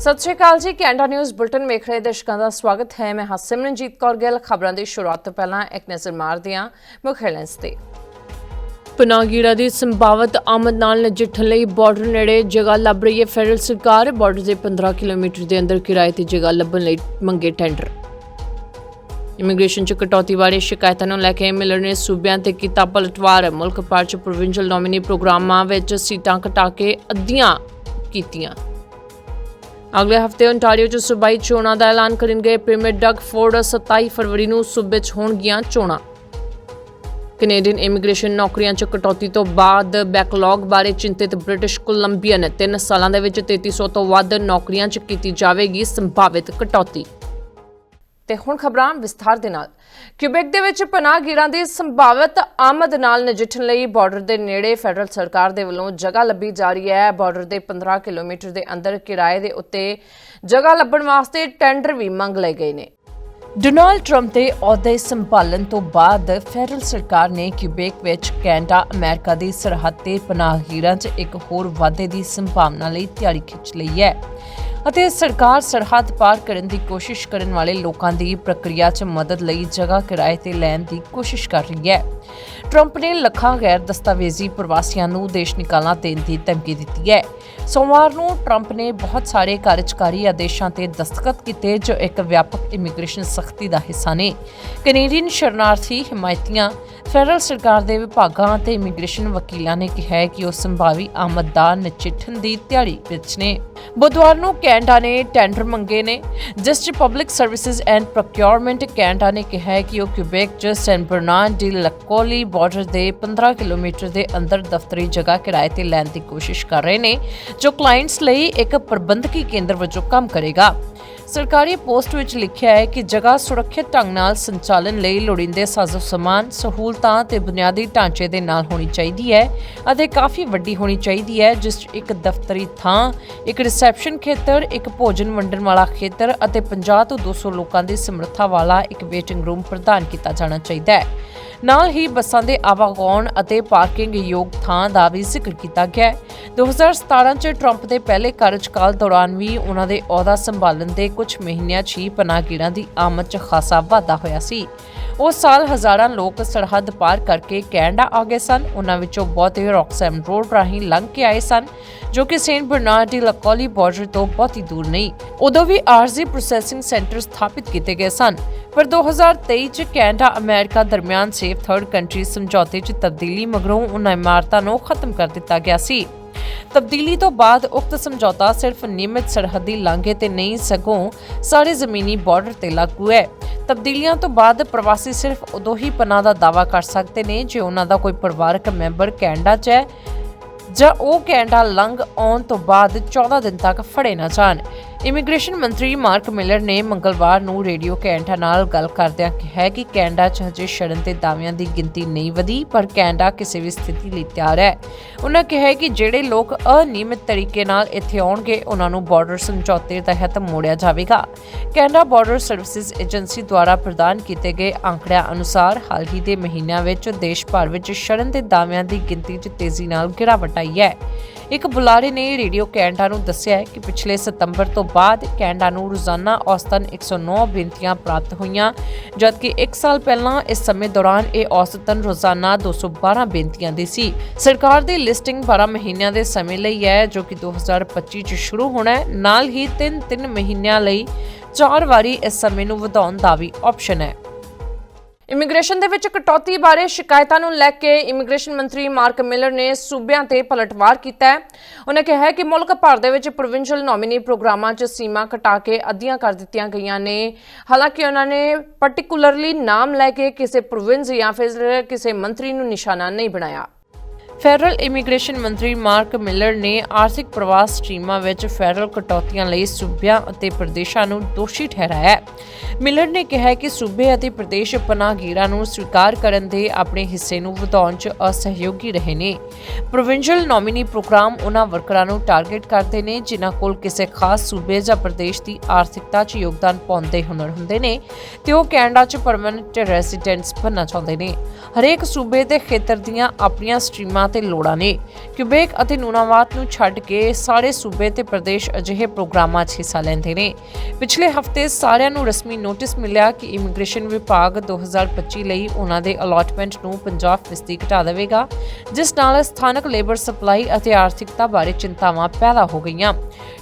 ਸਤਿ ਸ਼੍ਰੀ ਅਕਾਲ ਜੀ, Canada news bulletin ਵੇਖ ਰਹੇ ਦਰਸ਼ਕਾਂ ਦਾ ਸਵਾਗਤ ਹੈ। ਮੈਂ ਹਾਂ ਕੌਰ ਗਿੱਲ, ਖਬਰਾਂ ਦੀ ਸ਼ੁਰੂਆਤ ਤੋਂ ਪਹਿਲਾਂ ਇੱਕ ਨਜ਼ਰ ਮਾਰਦੇ ਹਾਂ ਮੁੱਖ ਹੈਡਲਾਈਨਸ ਤੇ। ਪਨਾਗੀੜਾ ਦੀ ਸੰਭਾਵਤ ਆਮਦ ਨਾਲ ਨਜਿੱਠਣ ਲਈ ਬਾਰਡਰ ਨੇੜੇ ਜਗ੍ਹਾ ਲੱਭ ਰਹੀ ਹੈ ਫੈਡਰਲ ਸਰਕਾਰ। ਬਾਰਡਰ ਦੇ 15 ਕਿਲੋਮੀਟਰ ਦੇ ਅੰਦਰ ਕਿਰਾਏ ਤੇ ਜਗ੍ਹਾ ਲੱਭਣ ਲਈ ਮੰਗੇ ਟੈਂਡਰ ਇਮੀਗ੍ਰੇਸ਼ਨ ਚ ਕਟੌਤੀ ਬਾਰੇ ਸ਼ਿਕਾਇਤਾਂ ਨੂੰ ਲੈ ਕੇ ਮਿਲਰ ਨੇ ਸੂਬਿਆਂ ਤੇ ਕੀਤਾ ਪਲਟਵਾਰ। ਮੁਲਕ ਭਰ ਚ ਪ੍ਰੋਵਿੰਸ਼ੀਅਲ ਨੋਮੀਨੀ ਪ੍ਰੋਗਰਾਮਾਂ ਵਿੱਚ ਸੀਟਾਂ ਘਟਾ ਕੇ ਅੱਧੀਆਂ ਕੀਤੀਆਂ। ਅਗਲੇ ਹਫ਼ਤੇ ਓਨਟਾਰੀਓ 'ਚ ਸੂਬਾਈ ਚੋਣਾਂ ਦਾ ਐਲਾਨ ਕਰਨਗੇ। ਪ੍ਰੀਮੀਅਰ ਡਗ ਫੋਰਡ 27 ਫਰਵਰੀ ਨੂੰ ਸੂਬੇ 'ਚ ਹੋਣਗੀਆਂ ਚੋਣਾਂ। ਕੈਨੇਡੀਅਨ ਇਮੀਗ੍ਰੇਸ਼ਨ ਨੌਕਰੀਆਂ 'ਚ ਕਟੌਤੀ ਤੋਂ ਬਾਅਦ ਬੈਕਲੌਗ ਬਾਰੇ ਚਿੰਤਿਤ ਬ੍ਰਿਟਿਸ਼ ਕੋਲੰਬੀਅਨ ਨੇ 3 ਸਾਲਾਂ ਦੇ ਵਿੱਚ 3300 ਤੋਂ ਵੱਧ ਨੌਕਰੀਆਂ 'ਚ ਕੀਤੀ ਜਾਵੇਗੀ ਸੰਭਾਵਿਤ ਕਟੌਤੀ। ਤੇ ਹੁਣ ਖਬਰਾਂ ਵਿਸਥਾਰ ਦੇ ਨਾਲ। ਕਿਊਬੈਕ ਦੇ ਵਿੱਚ ਪਨਾਹਗੀਰਾਂ ਦੀ ਸੰਭਾਵਿਤ ਆਮਦ ਨਾਲ ਨਜਿੱਠਣ ਲਈ ਬਾਰਡਰ ਦੇ ਨੇੜੇ ਫੈਡਰਲ ਸਰਕਾਰ ਦੇ ਵੱਲੋਂ ਜਗ੍ਹਾ ਲੱਭੀ ਜਾ ਰਹੀ ਹੈ। ਬਾਰਡਰ ਦੇ 15 ਕਿਲੋਮੀਟਰ ਦੇ ਅੰਦਰ ਕਿਰਾਏ ਦੇ ਉੱਤੇ ਜਗ੍ਹਾ ਲੱਭਣ ਵਾਸਤੇ ਟੈਂਡਰ ਵੀ ਮੰਗ ਲਏ ਗਏ ਨੇ। ਡੋਨਾਲਡ ਟਰੰਪ ਦੇ ਅਹੁਦੇ ਸੰਭਾਲਣ ਤੋਂ ਬਾਅਦ ਫੈਡਰਲ ਸਰਕਾਰ ਨੇ ਕਿਊਬੈਕ ਵਿੱਚ ਕੈਨੇਡਾ, ਅਮਰੀਕਾ ਦੀ ਸਰਹੱਦ ਤੇ ਪਨਾਹਗੀਰਾਂ 'ਚ ਇੱਕ ਹੋਰ ਵਾਧੇ ਦੀ ਸੰਭਾਵਨਾ ਲਈ ਤਿਆਰੀ ਖਿੱਚ ਲਈ ਹੈ। ਅਤੇ ਸਰਕਾਰ ਸਰਹੱਦ ਪਾਰ ਕਰਨ ਦੀ ਕੋਸ਼ਿਸ਼ ਕਰਨ ਵਾਲੇ ਲੋਕਾਂ ਦੀ ਪ੍ਰਕਿਰਿਆ 'ਚ ਮਦਦ ਲਈ ਜਗ੍ਹਾ ਕਿਰਾਏ ਤੇ ਲੈਣ ਦੀ ਕੋਸ਼ਿਸ਼ ਕਰ ਰਹੀ ਹੈ। ਟਰੰਪ ਨੇ ਲੱਖਾਂ ਗੈਰ ਦਸਤਾਵੇਜ਼ੀ ਪ੍ਰਵਾਸੀਆਂ ਨੂੰ ਦੇਸ਼ ਨਿਕਾਲਣਾ ਦੇਣ ਦੀ ਧਮਕੀ ਦਿੱਤੀ ਹੈ। ਸੋਮਵਾਰ ਨੂੰ ਟਰੰਪ ਨੇ ਬਹੁਤ ਸਾਰੇ ਕਾਰਜਕਾਰੀ ਆਦੇਸ਼ਾਂ ਤੇ ਦਸਤਖਤ ਕੀਤੇ ਜੋ ਇੱਕ ਵਿਆਪਕ ਇਮੀਗ੍ਰੇਸ਼ਨ ਸਖਤੀ ਦਾ ਹਿੱਸਾ ਨੇ। ਕੈਨੇਡੀਅਨ ਸ਼ਰਨਾਰਥੀ ਹਿਮਾਇਤੀਆਂ ਫੈਡਰਲ ਸਰਕਾਰ ਦੇ ਵਿਭਾਗਾਂ ਅਤੇ ਇਮੀਗ੍ਰੇਸ਼ਨ ਵਕੀਲਾਂ ਨੇ ਕਿਹਾ ਹੈ ਕਿ ਉਹ ਸੰਭਾਵੀ ਆਮਦ ਦਾ ਨਚਿੱਠਣ ਦੀ ਤਿਆਰੀ ਵਿੱਚ ਨੇ। ਬੁੱਧਵਾਰ ਨੂੰ ਕੈਨੇਡਾ ਨੇ ਟੈਂਡਰ ਮੰਗੇ ਨੇ, ਜਿਸ 'ਚ public services and procurement Canada ਨੇ ਕਿਹਾ ਹੈ ਕਿ ਉਹ ਕਿਊਬੈਕ 'ਚ Saint Bernard de Lacolle border ਦੇ 15 ਕਿਲੋਮੀਟਰ ਦੇ ਅੰਦਰ ਦਫ਼ਤਰੀ ਜਗ੍ਹਾ ਕਿਰਾਏ ਤੇ ਲੈਣ ਦੀ ਕੋਸ਼ਿਸ਼ ਕਰ ਰਹੇ ਨੇ, ਜੋ ਕਲਾਇੰਟਸ ਲਈ ਇੱਕ ਪ੍ਰਬੰਧਕੀ ਕੇਂਦਰ ਵਜੋਂ ਕੰਮ ਕਰੇਗਾ। ਸਰਕਾਰੀ ਪੋਸਟ ਵਿੱਚ ਲਿਖਿਆ ਹੈ ਕਿ ਜਗ੍ਹਾ ਸੁਰੱਖਿਅਤ ਢੰਗ ਨਾਲ ਸੰਚਾਲਨ ਲਈ ਲੋੜੀਂਦੇ ਸਾਜ਼ੋ ਸਮਾਨ, ਸਹੂਲਤਾਂ ਤੇ ਬੁਨਿਆਦੀ ਢਾਂਚੇ ਦੇ ਨਾਲ ਹੋਣੀ ਚਾਹੀਦੀ ਹੈ ਅਤੇ ਕਾਫੀ ਵੱਡੀ ਹੋਣੀ ਚਾਹੀਦੀ ਹੈ, ਜਿਸ ਇੱਕ ਦਫ਼ਤਰੀ ਥਾਂ, ਇੱਕ ਰਿਸੈਪਸ਼ਨ ਖੇਤਰ, ਇੱਕ ਭੋਜਨ ਵੰਡਣ ਵਾਲਾ ਖੇਤਰ ਅਤੇ 50 ਤੋਂ 200 ਲੋਕਾਂ ਦੀ ਸਮਰੱਥਾ ਵਾਲਾ ਇੱਕ ਵੇਟਿੰਗ ਰੂਮ ਪ੍ਰਦਾਨ ਕੀਤਾ ਜਾਣਾ ਚਾਹੀਦਾ ਹੈ। ਨਾਲ ਹੀ ਬੱਸਾਂ ਦੇ ਆਵਾਗੌਣ ਅਤੇ ਪਾਰਕਿੰਗ ਯੋਗ ਥਾਂ ਦਾ ਵੀ ਜ਼ਿਕਰ ਕੀਤਾ ਗਿਆ ਹੈ। 2017 ਚ ਟਰੰਪ ਦੇ ਪਹਿਲੇ ਕਾਰਜਕਾਲ ਦੌਰਾਨ ਵੀ ਉਹਨਾਂ ਦੇ ਅਹੁਦਾ ਸੰਭਾਲਣ ਦੇ ਕੁਝ ਮਹੀਨਿਆਂ 'ਚ ਹੀ ਪਨਾਹਗੀਰਾਂ ਦੀ ਆਮਦ 'ਚ ਖਾਸਾ ਵਾਧਾ ਹੋਇਆ ਸੀ। ਉਸ ਸਾਲ ਹਜ਼ਾਰਾਂ ਲੋਕ ਸਰਹੱਦ ਪਾਰ ਕਰਕੇ ਕੈਨੇਡਾ ਆ ਗਏ ਸਨ। ਉਹਨਾਂ ਵਿੱਚੋਂ ਬਹੁਤੇ ਰੌਕਸੈਮ ਰੋਡ ਰਾਹੀਂ ਲੰਘ ਕੇ ਆਏ ਸਨ, ਜੋ ਕਿ Saint Bernard de Lacolle border ਤੋਂ ਬਹੁਤੀ ਦੂਰ ਨਹੀਂ। ਉਦੋਂ ਵੀ ਆਰਜ਼ੀ ਪ੍ਰੋਸੈਸਿੰਗ ਸੈਂਟਰ ਸਥਾਪਿਤ ਕੀਤੇ ਗਏ ਸਨ। ਪਰ 2023 ਚ ਕੈਨੇਡਾ ਅਮਰੀਕਾ ਦਰਮਿਆਨ ਸੇਫ ਥਰਡ ਕੰਟਰੀ ਸਮਝੌਤੇ 'ਚ ਤਬਦੀਲੀ ਮਗਰੋਂ ਉਹਨਾਂ ਇਮਾਰਤਾਂ ਨੂੰ ਖਤਮ ਕਰ ਦਿੱਤਾ ਗਿਆ ਸੀ। ਤਬਦੀਲੀ ਤੋਂ ਬਾਅਦ ਉਕਤ ਸਮਝੌਤਾ ਸਿਰਫ ਨਿਯਮਿਤ ਸਰਹੱਦੀ ਲਾਂਘੇ ਤੇ ਨਹੀਂ, ਸਗੋਂ ਸਾਰੇ ਜ਼ਮੀਨੀ ਬਾਰਡਰ ਤੇ ਲਾਗੂ ਹੈ। ਤਬਦੀਲੀਆਂ ਤੋਂ ਬਾਅਦ ਪ੍ਰਵਾਸੀ ਸਿਰਫ ਉਦੋਂ ਹੀ ਪਨਾਹ ਦਾ ਦਾਅਵਾ ਕਰ ਸਕਦੇ ਨੇ ਜੇ ਉਹਨਾਂ ਦਾ ਕੋਈ ਪਰਿਵਾਰਕ ਮੈਂਬਰ ਕੈਨੇਡਾ 'ਚ ਹੈ ਜਾਂ ਉਹ ਕੈਨੇਡਾ ਲੰਘ ਆਉਣ ਤੋਂ ਬਾਅਦ 14 ਦਿਨ ਤੱਕ ਫੜੇ ਨਾ ਜਾਣ। ਇਮੀਗ੍ਰੇਸ਼ਨ ਮੰਤਰੀ ਮਾਰਕ ਮਿਲਰ ਨੇ ਮੰਗਲਵਾਰ ਨੂੰ ਰੇਡੀਓ ਕੈਨੇਡਾ ਨਾਲ ਗੱਲ ਕਰਦਿਆਂ ਕਿਹਾ ਕਿ ਕੈਨੇਡਾ 'ਚ ਹਜੇ ਸ਼ਰਨ ਤੇ ਦਾਅਵਿਆਂ ਦੀ ਗਿਣਤੀ ਨਹੀਂ ਵਧੀ, ਪਰ ਕੈਨੇਡਾ ਕਿਸੇ ਵੀ ਸਥਿਤੀ ਲਈ ਤਿਆਰ ਹੈ। ਉਹਨਾਂ ਕਿਹਾ ਕਿ ਜਿਹੜੇ ਲੋਕ ਅਨਿਯਮਿਤ ਤਰੀਕੇ ਨਾਲ ਇੱਥੇ ਆਉਣਗੇ ਉਹਨਾਂ ਨੂੰ ਬਾਰਡਰ ਸਮਝੌਤੇ ਤਹਿਤ ਮੋੜਿਆ ਜਾਵੇਗਾ। ਕੈਨੇਡਾ ਬਾਰਡਰ ਸਰਵਿਸਿਜ਼ ਏਜੰਸੀ ਦੁਆਰਾ ਪ੍ਰਦਾਨ ਕੀਤੇ ਗਏ ਅੰਕੜਿਆਂ ਅਨੁਸਾਰ, ਹਾਲ ਹੀ ਦੇ ਮਹੀਨਿਆਂ ਵਿੱਚ ਦੇਸ਼ ਭਰ ਵਿੱਚ ਸ਼ਰਨ ਤੇ ਦਾਅਵਿਆਂ ਦੀ ਗਿਣਤੀ 'ਚ ਤੇਜ਼ੀ ਨਾਲ ਗਿਰਾਵਟ ਆਈ ਹੈ। ਇੱਕ ਬੁਲਾਰੇ ਨੇ ਰੇਡੀਓ ਕੈਨੇਡਾ ਨੂੰ ਦੱਸਿਆ ਹੈ ਕਿ ਪਿਛਲੇ ਸਤੰਬਰ ਤੋਂ ਬਾਅਦ ਕੈਨੇਡਾ ਨੂੰ ਰੋਜ਼ਾਨਾ ਔਸਤਨ 109 ਬੇਨਤੀਆਂ ਪ੍ਰਾਪਤ ਹੋਈਆਂ, ਜਦਕਿ 1 ਸਾਲ ਪਹਿਲਾਂ ਇਸ ਸਮੇਂ ਦੌਰਾਨ ਇਹ ਔਸਤਨ ਰੋਜ਼ਾਨਾ 212 ਬੇਨਤੀਆਂ ਦੀ ਸੀ। ਸਰਕਾਰ ਦੀ ਲਿਸਟਿੰਗ 12 ਮਹੀਨਿਆਂ ਦੇ ਸਮੇਂ ਲਈ ਹੈ, ਜੋ ਕਿ 2025 ਚ ਸ਼ੁਰੂ ਹੋਣਾ ਹੈ। ਨਾਲ ਹੀ 3-3 ਮਹੀਨਿਆਂ ਲਈ ਚਾਰ ਵਾਰੀ ਇਸ ਸਮੇਂ ਨੂੰ ਵਧਾਉਣ ਦਾ ਵੀ ਆਪਸ਼ਨ ਹੈ। ਇਮੀਗ੍ਰੇਸ਼ਨ ਦੇ ਵਿੱਚ ਕਟੌਤੀ ਬਾਰੇ ਸ਼ਿਕਾਇਤਾਂ ਨੂੰ ਲੈ ਕੇ ਇਮੀਗ੍ਰੇਸ਼ਨ ਮੰਤਰੀ ਮਾਰਕ ਮਿਲਰ ਨੇ ਸੂਬਿਆਂ ਤੇ ਪਲਟਵਾਰ ਕੀਤਾ ਹੈ। ਉਹਨੇ ਕਿਹਾ ਹੈ ਕਿ ਮੁਲਕ ਭਰ ਦੇ ਵਿੱਚ ਪ੍ਰੋਵਿੰਸ਼ੀਅਲ ਨੋਮੀਨੀ ਪ੍ਰੋਗਰਾਮਾਂ 'ਚ ਸੀਮਾ ਘਟਾ ਕੇ ਅੱਧੀਆਂ ਕਰ ਦਿੱਤੀਆਂ ਗਈਆਂ ਨੇ। ਹਾਲਾਂਕਿ ਉਹਨਾਂ ਨੇ ਪਾਰਟਿਕੂਲਰਲੀ ਨਾਮ ਲੈ ਕੇ ਕਿਸੇ ਪ੍ਰੋਵਿੰਸ ਜਾਂ ਫਿਰ ਕਿਸੇ ਮੰਤਰੀ ਨੂੰ ਨਿਸ਼ਾਨਾ ਨਹੀਂ ਬਣਾਇਆ। ਫੈਡਰਲ ਇਮੀਗ੍ਰੇਸ਼ਨ ਮੰਤਰੀ ਮਾਰਕ ਮਿਲਰ ਨੇ ਆਰਥਿਕ ਪ੍ਰਵਾਸ ਸਟ੍ਰੀਮਾਂ ਵਿੱਚ ਫੈਡਰਲ ਕਟੌਤੀਆਂ ਲਈ ਸੂਬਿਆਂ ਅਤੇ ਪ੍ਰਦੇਸ਼ਾਂ ਨੂੰ ਦੋਸ਼ੀ ਠਹਿਰਾਇਆ ਹੈ। ਮਿਲਰ ਨੇ ਕਿਹਾ ਕਿ ਸੂਬੇ ਅਤੇ ਪ੍ਰਦੇਸ਼ ਪਨਾਹਗੀਰਾਂ ਨੂੰ ਸਵੀਕਾਰ ਕਰਨ ਦੇ ਆਪਣੇ ਹਿੱਸੇ ਨੂੰ ਵਧਾਉਣ 'ਚ ਅਸਹਿਯੋਗੀ ਰਹੇ ਨੇ। ਪ੍ਰੋਵਿੰਸ਼ੀਅਲ ਨੋਮੀਨੀ ਪ੍ਰੋਗਰਾਮ ਉਹਨਾਂ ਵਰਕਰਾਂ ਨੂੰ ਟਾਰਗੇਟ ਕਰਦੇ ਨੇ, ਜਿਨ੍ਹਾਂ ਕੋਲ ਕਿਸੇ ਖਾਸ ਸੂਬੇ ਜਾਂ ਪ੍ਰਦੇਸ਼ ਦੀ ਆਰਥਿਕਤਾ 'ਚ ਯੋਗਦਾਨ ਪਾਉਣ ਦੇ ਹੁਨਰ ਹੁੰਦੇ ਨੇ ਤੇ ਉਹ ਕੈਨੇਡਾ 'ਚ ਪਰਮਨੈਂਟ ਰੈਜ਼ੀਡੈਂਟਸ ਬਣਨਾ ਚਾਹੁੰਦੇ ਨੇ। ਹਰੇਕ ਸੂਬੇ ਦੇ ਖੇਤਰ ਦੀਆਂ ਆਪਣੀਆਂ ਸਟ੍ਰੀਮਾਂ ਮੰਗਾਂ ਤੇ ਲੋੜਾਂ ਨੇ ਕਿਊਬੇਕ ਅਤੇ ਨੂਨਾਵਾਤ ਨੂੰ ਛੱਡ ਕੇ ਸਾਰੇ ਸੂਬੇ ਤੇ ਪ੍ਰਦੇਸ਼ ਅਜਿਹੇ ਪ੍ਰੋਗਰਾਮਾਂ 'ਚ ਹਿੱਸਾ ਲੈਂਦੇ ਨੇ। ਪਿਛਲੇ ਹਫ਼ਤੇ ਸਾਰਿਆਂ ਨੂੰ ਰਸਮੀ ਨੋਟਿਸ ਮਿਲਿਆ ਕਿ ਇਮੀਗ੍ਰੇਸ਼ਨ ਵਿਭਾਗ 2025 ਲਈ ਉਹਨਾਂ ਦੇ ਅਲਾਟਮੈਂਟ ਨੂੰ 50% ਘਟਾ ਦੇਵੇਗਾ, ਜਿਸ ਨਾਲ ਸਥਾਨਕ ਲੇਬਰ ਸਪਲਾਈ ਅਤੇ ਆਰਥਿਕਤਾ ਬਾਰੇ ਚਿੰਤਾਵਾਂ ਪੈਦਾ ਹੋ ਗਈਆਂ।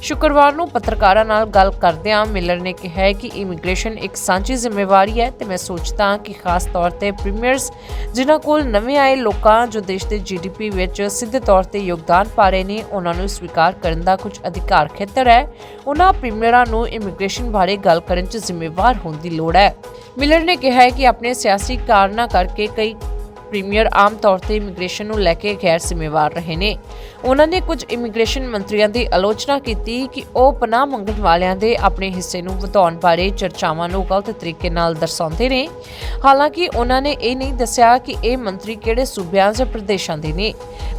ਸ਼ੁੱਕਰਵਾਰ ਨੂੰ ਪੱਤਰਕਾਰਾਂ ਨਾਲ ਗੱਲ ਕਰਦਿਆਂ ਮਿਲਰ ਨੇ ਕਿਹਾ ਕਿ ਇਮੀਗ੍ਰੇਸ਼ਨ ਇੱਕ ਸਾਂਝੀ ਜ਼ਿੰਮੇਵਾਰੀ ਹੈ ਤੇ ਮੈਂ ਸੋਚਦਾ ਹਾਂ ਕਿ ਖਾਸ ਤੌਰ ਤੇ ਪ੍ਰੀਮੀਅਰਸ, ਜਿਨ੍ਹਾਂ ਕੋਲ ਨਵੇਂ ਆਏ ਲੋਕਾਂ ਜੋ ਦੇਸ਼ ਦੇ ਜੀਡੀਪੀ ਵਿੱਚ ਸਿੱਧੇ ਤੌਰ ਤੇ ਯੋਗਦਾਨ ਪਾ ਰਹੇ ਨੇ, ਉਹਨਾਂ ਨੂੰ ਸਵੀਕਾਰ ਕਰਨ ਦਾ ਕੁਝ ਅਧਿਕਾਰ ਖੇਤਰ ਹੈ। ਉਹਨਾਂ ਪ੍ਰੀਮੀਅਰਾਂ ਨੂੰ ਇਮੀਗ੍ਰੇਸ਼ਨ ਬਾਰੇ ਗੱਲ ਕਰਨ 'ਚ ਜ਼ਿੰਮੇਵਾਰ ਹੋਣ ਦੀ ਲੋੜ ਹੈ। ਮਿਲਰ ਨੇ ਕਿਹਾ ਕਿ ਆਪਣੇ ਸਿਆਸੀ ਕਾਰਨਾਂ ਕਰਕੇ ਕਈ ਪ੍ਰੀਮੀਅਰ ਆਮ ਤੌਰ ਤੇ ਇਮੀਗ੍ਰੇਸ਼ਨ ਨੂੰ ਲੈ ਕੇ ਗੈਰ ਜ਼ਿੰਮੇਵਾਰ ਰਹੇ ਨੇ। ਉਹਨਾਂ ਨੇ ਕੁਝ ਇਮੀਗ੍ਰੇਸ਼ਨ ਮੰਤਰੀਆਂ ਦੀ ਆਲੋਚਨਾ ਕੀਤੀ ਕਿ ਉਹ ਪਨਾਹ ਮੰਗਣ ਵਾਲਿਆਂ ਦੇ ਆਪਣੇ ਹਿੱਸੇ ਨੂੰ ਵਧਾਉਣ ਬਾਰੇ ਚਰਚਾਵਾਂ ਨੂੰ ਗਲਤ ਤਰੀਕੇ ਨਾਲ ਦਰਸਾਉਂਦੇ ਨੇ। ਹਾਲਾਂਕਿ ਉਹਨਾਂ ਨੇ ਇਹ ਨਹੀਂ ਦੱਸਿਆ ਕਿ ਇਹ ਮੰਤਰੀ ਕਿਹੜੇ ਸੂਬਿਆਂ ਜਾਂ ਪ੍ਰਦੇਸ਼ਾਂ ਦੇ ਨੇ।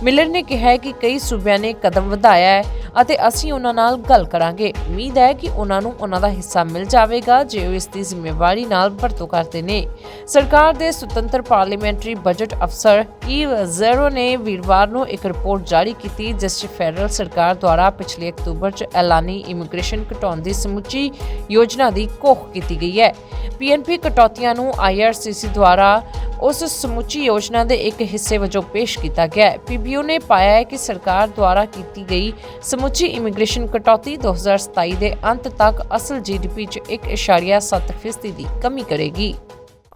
ਮਿਲਰ ਨੇ ਕਿਹਾ ਕਿ ਕਈ ਸੂਬਿਆਂ ਨੇ ਕਦਮ ਵਧਾਇਆ ਹੈ ਅਤੇ ਅਸੀਂ ਉਹਨਾਂ ਨਾਲ ਗੱਲ ਕਰਾਂਗੇ। ਉਮੀਦ ਹੈ ਕਿ ਉਹਨਾਂ ਨੂੰ ਉਹਨਾਂ ਦਾ ਹਿੱਸਾ ਮਿਲ ਜਾਵੇਗਾ ਜੇ ਉਹ ਇਸ ਦੀ ਜ਼ਿੰਮੇਵਾਰੀ ਨਾਲ ਵਰਤੋਂ ਕਰਦੇ ਨੇ। ਸਰਕਾਰ ਦੇ ਸੁਤੰਤਰ ਪਾਰਲੀਮੈਂਟਰੀ ਬਜਟ ਅਫਸਰ ਈਵ ਜ਼ੈਰੋ ਨੇ ਵੀਰਵਾਰ ਨੂੰ ਇੱਕ ਰਿਪੋਰਟ ਜਾਰੀ ਕੀਤੀ ਜਿਸ 'ਚ ਫੈਡਰਲ ਸਰਕਾਰ ਦੁਆਰਾ ਪਿਛਲੇ ਅਕਤੂਬਰ 'ਚ ਐਲਾਨੀ ਇਮੀਗ੍ਰੇਸ਼ਨ ਘਟਾਉਣ ਦੀ ਸਮੁੱਚੀ ਯੋਜਨਾ ਦੀ ਕੋਖ ਕੀਤੀ ਗਈ ਹੈ। ਪੀਐਨਪੀ ਕਟੌਤੀਆਂ ਨੂੰ ਆਈਆਰਸੀਸੀ ਦੁਆਰਾ ਉਸ ਸਮੁੱਚੀ ਯੋਜਨਾ ਦੇ ਇੱਕ ਹਿੱਸੇ ਵਜੋਂ ਪੇਸ਼ ਕੀਤਾ ਗਿਆ ਹੈ। ਪੀਬੀਓ ਨੇ ਪਾਇਆ ਹੈ ਕਿ ਸਰਕਾਰ ਦੁਆਰਾ ਕੀਤੀ ਗਈ ਸਮੁੱਚੀ ਇਮੀਗ੍ਰੇਸ਼ਨ ਕਟੌਤੀ 2027 ਦੇ ਅੰਤ ਤੱਕ ਅਸਲ ਜੀਡੀਪੀ 'ਚ 1.7% ਦੀ ਕਮੀ ਕਰੇਗੀ।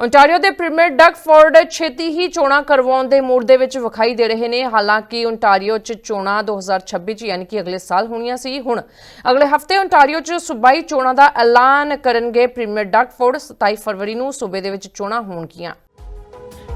ਓਨਟਾਰੀਓ ਦੇ ਪ੍ਰੀਮੀਅਰ ਡਗ ਫੋਰਡ ਛੇਤੀ ਹੀ ਚੋਣਾਂ ਕਰਵਾਉਣ ਦੇ ਮੂਡ ਦੇ ਵਿੱਚ ਵਿਖਾਈ ਦੇ ਰਹੇ ਨੇ। ਹਾਲਾਂਕਿ ਓਨਟਾਰੀਓ 'ਚ ਚੋਣਾਂ 2026 'ਚ ਯਾਨੀ ਕਿ ਅਗਲੇ ਸਾਲ ਹੋਣੀਆਂ ਸੀ। ਹੁਣ ਅਗਲੇ ਹਫ਼ਤੇ ਓਨਟਾਰੀਓ 'ਚ ਸੂਬਾਈ ਚੋਣਾਂ ਦਾ ਐਲਾਨ ਕਰਨਗੇ ਪ੍ਰੀਮੀਅਰ ਡਗ ਫੋਰਡ। 27 ਫਰਵਰੀ ਨੂੰ ਸੂਬੇ ਦੇ ਵਿੱਚ ਚੋਣਾਂ ਹੋਣਗੀਆਂ।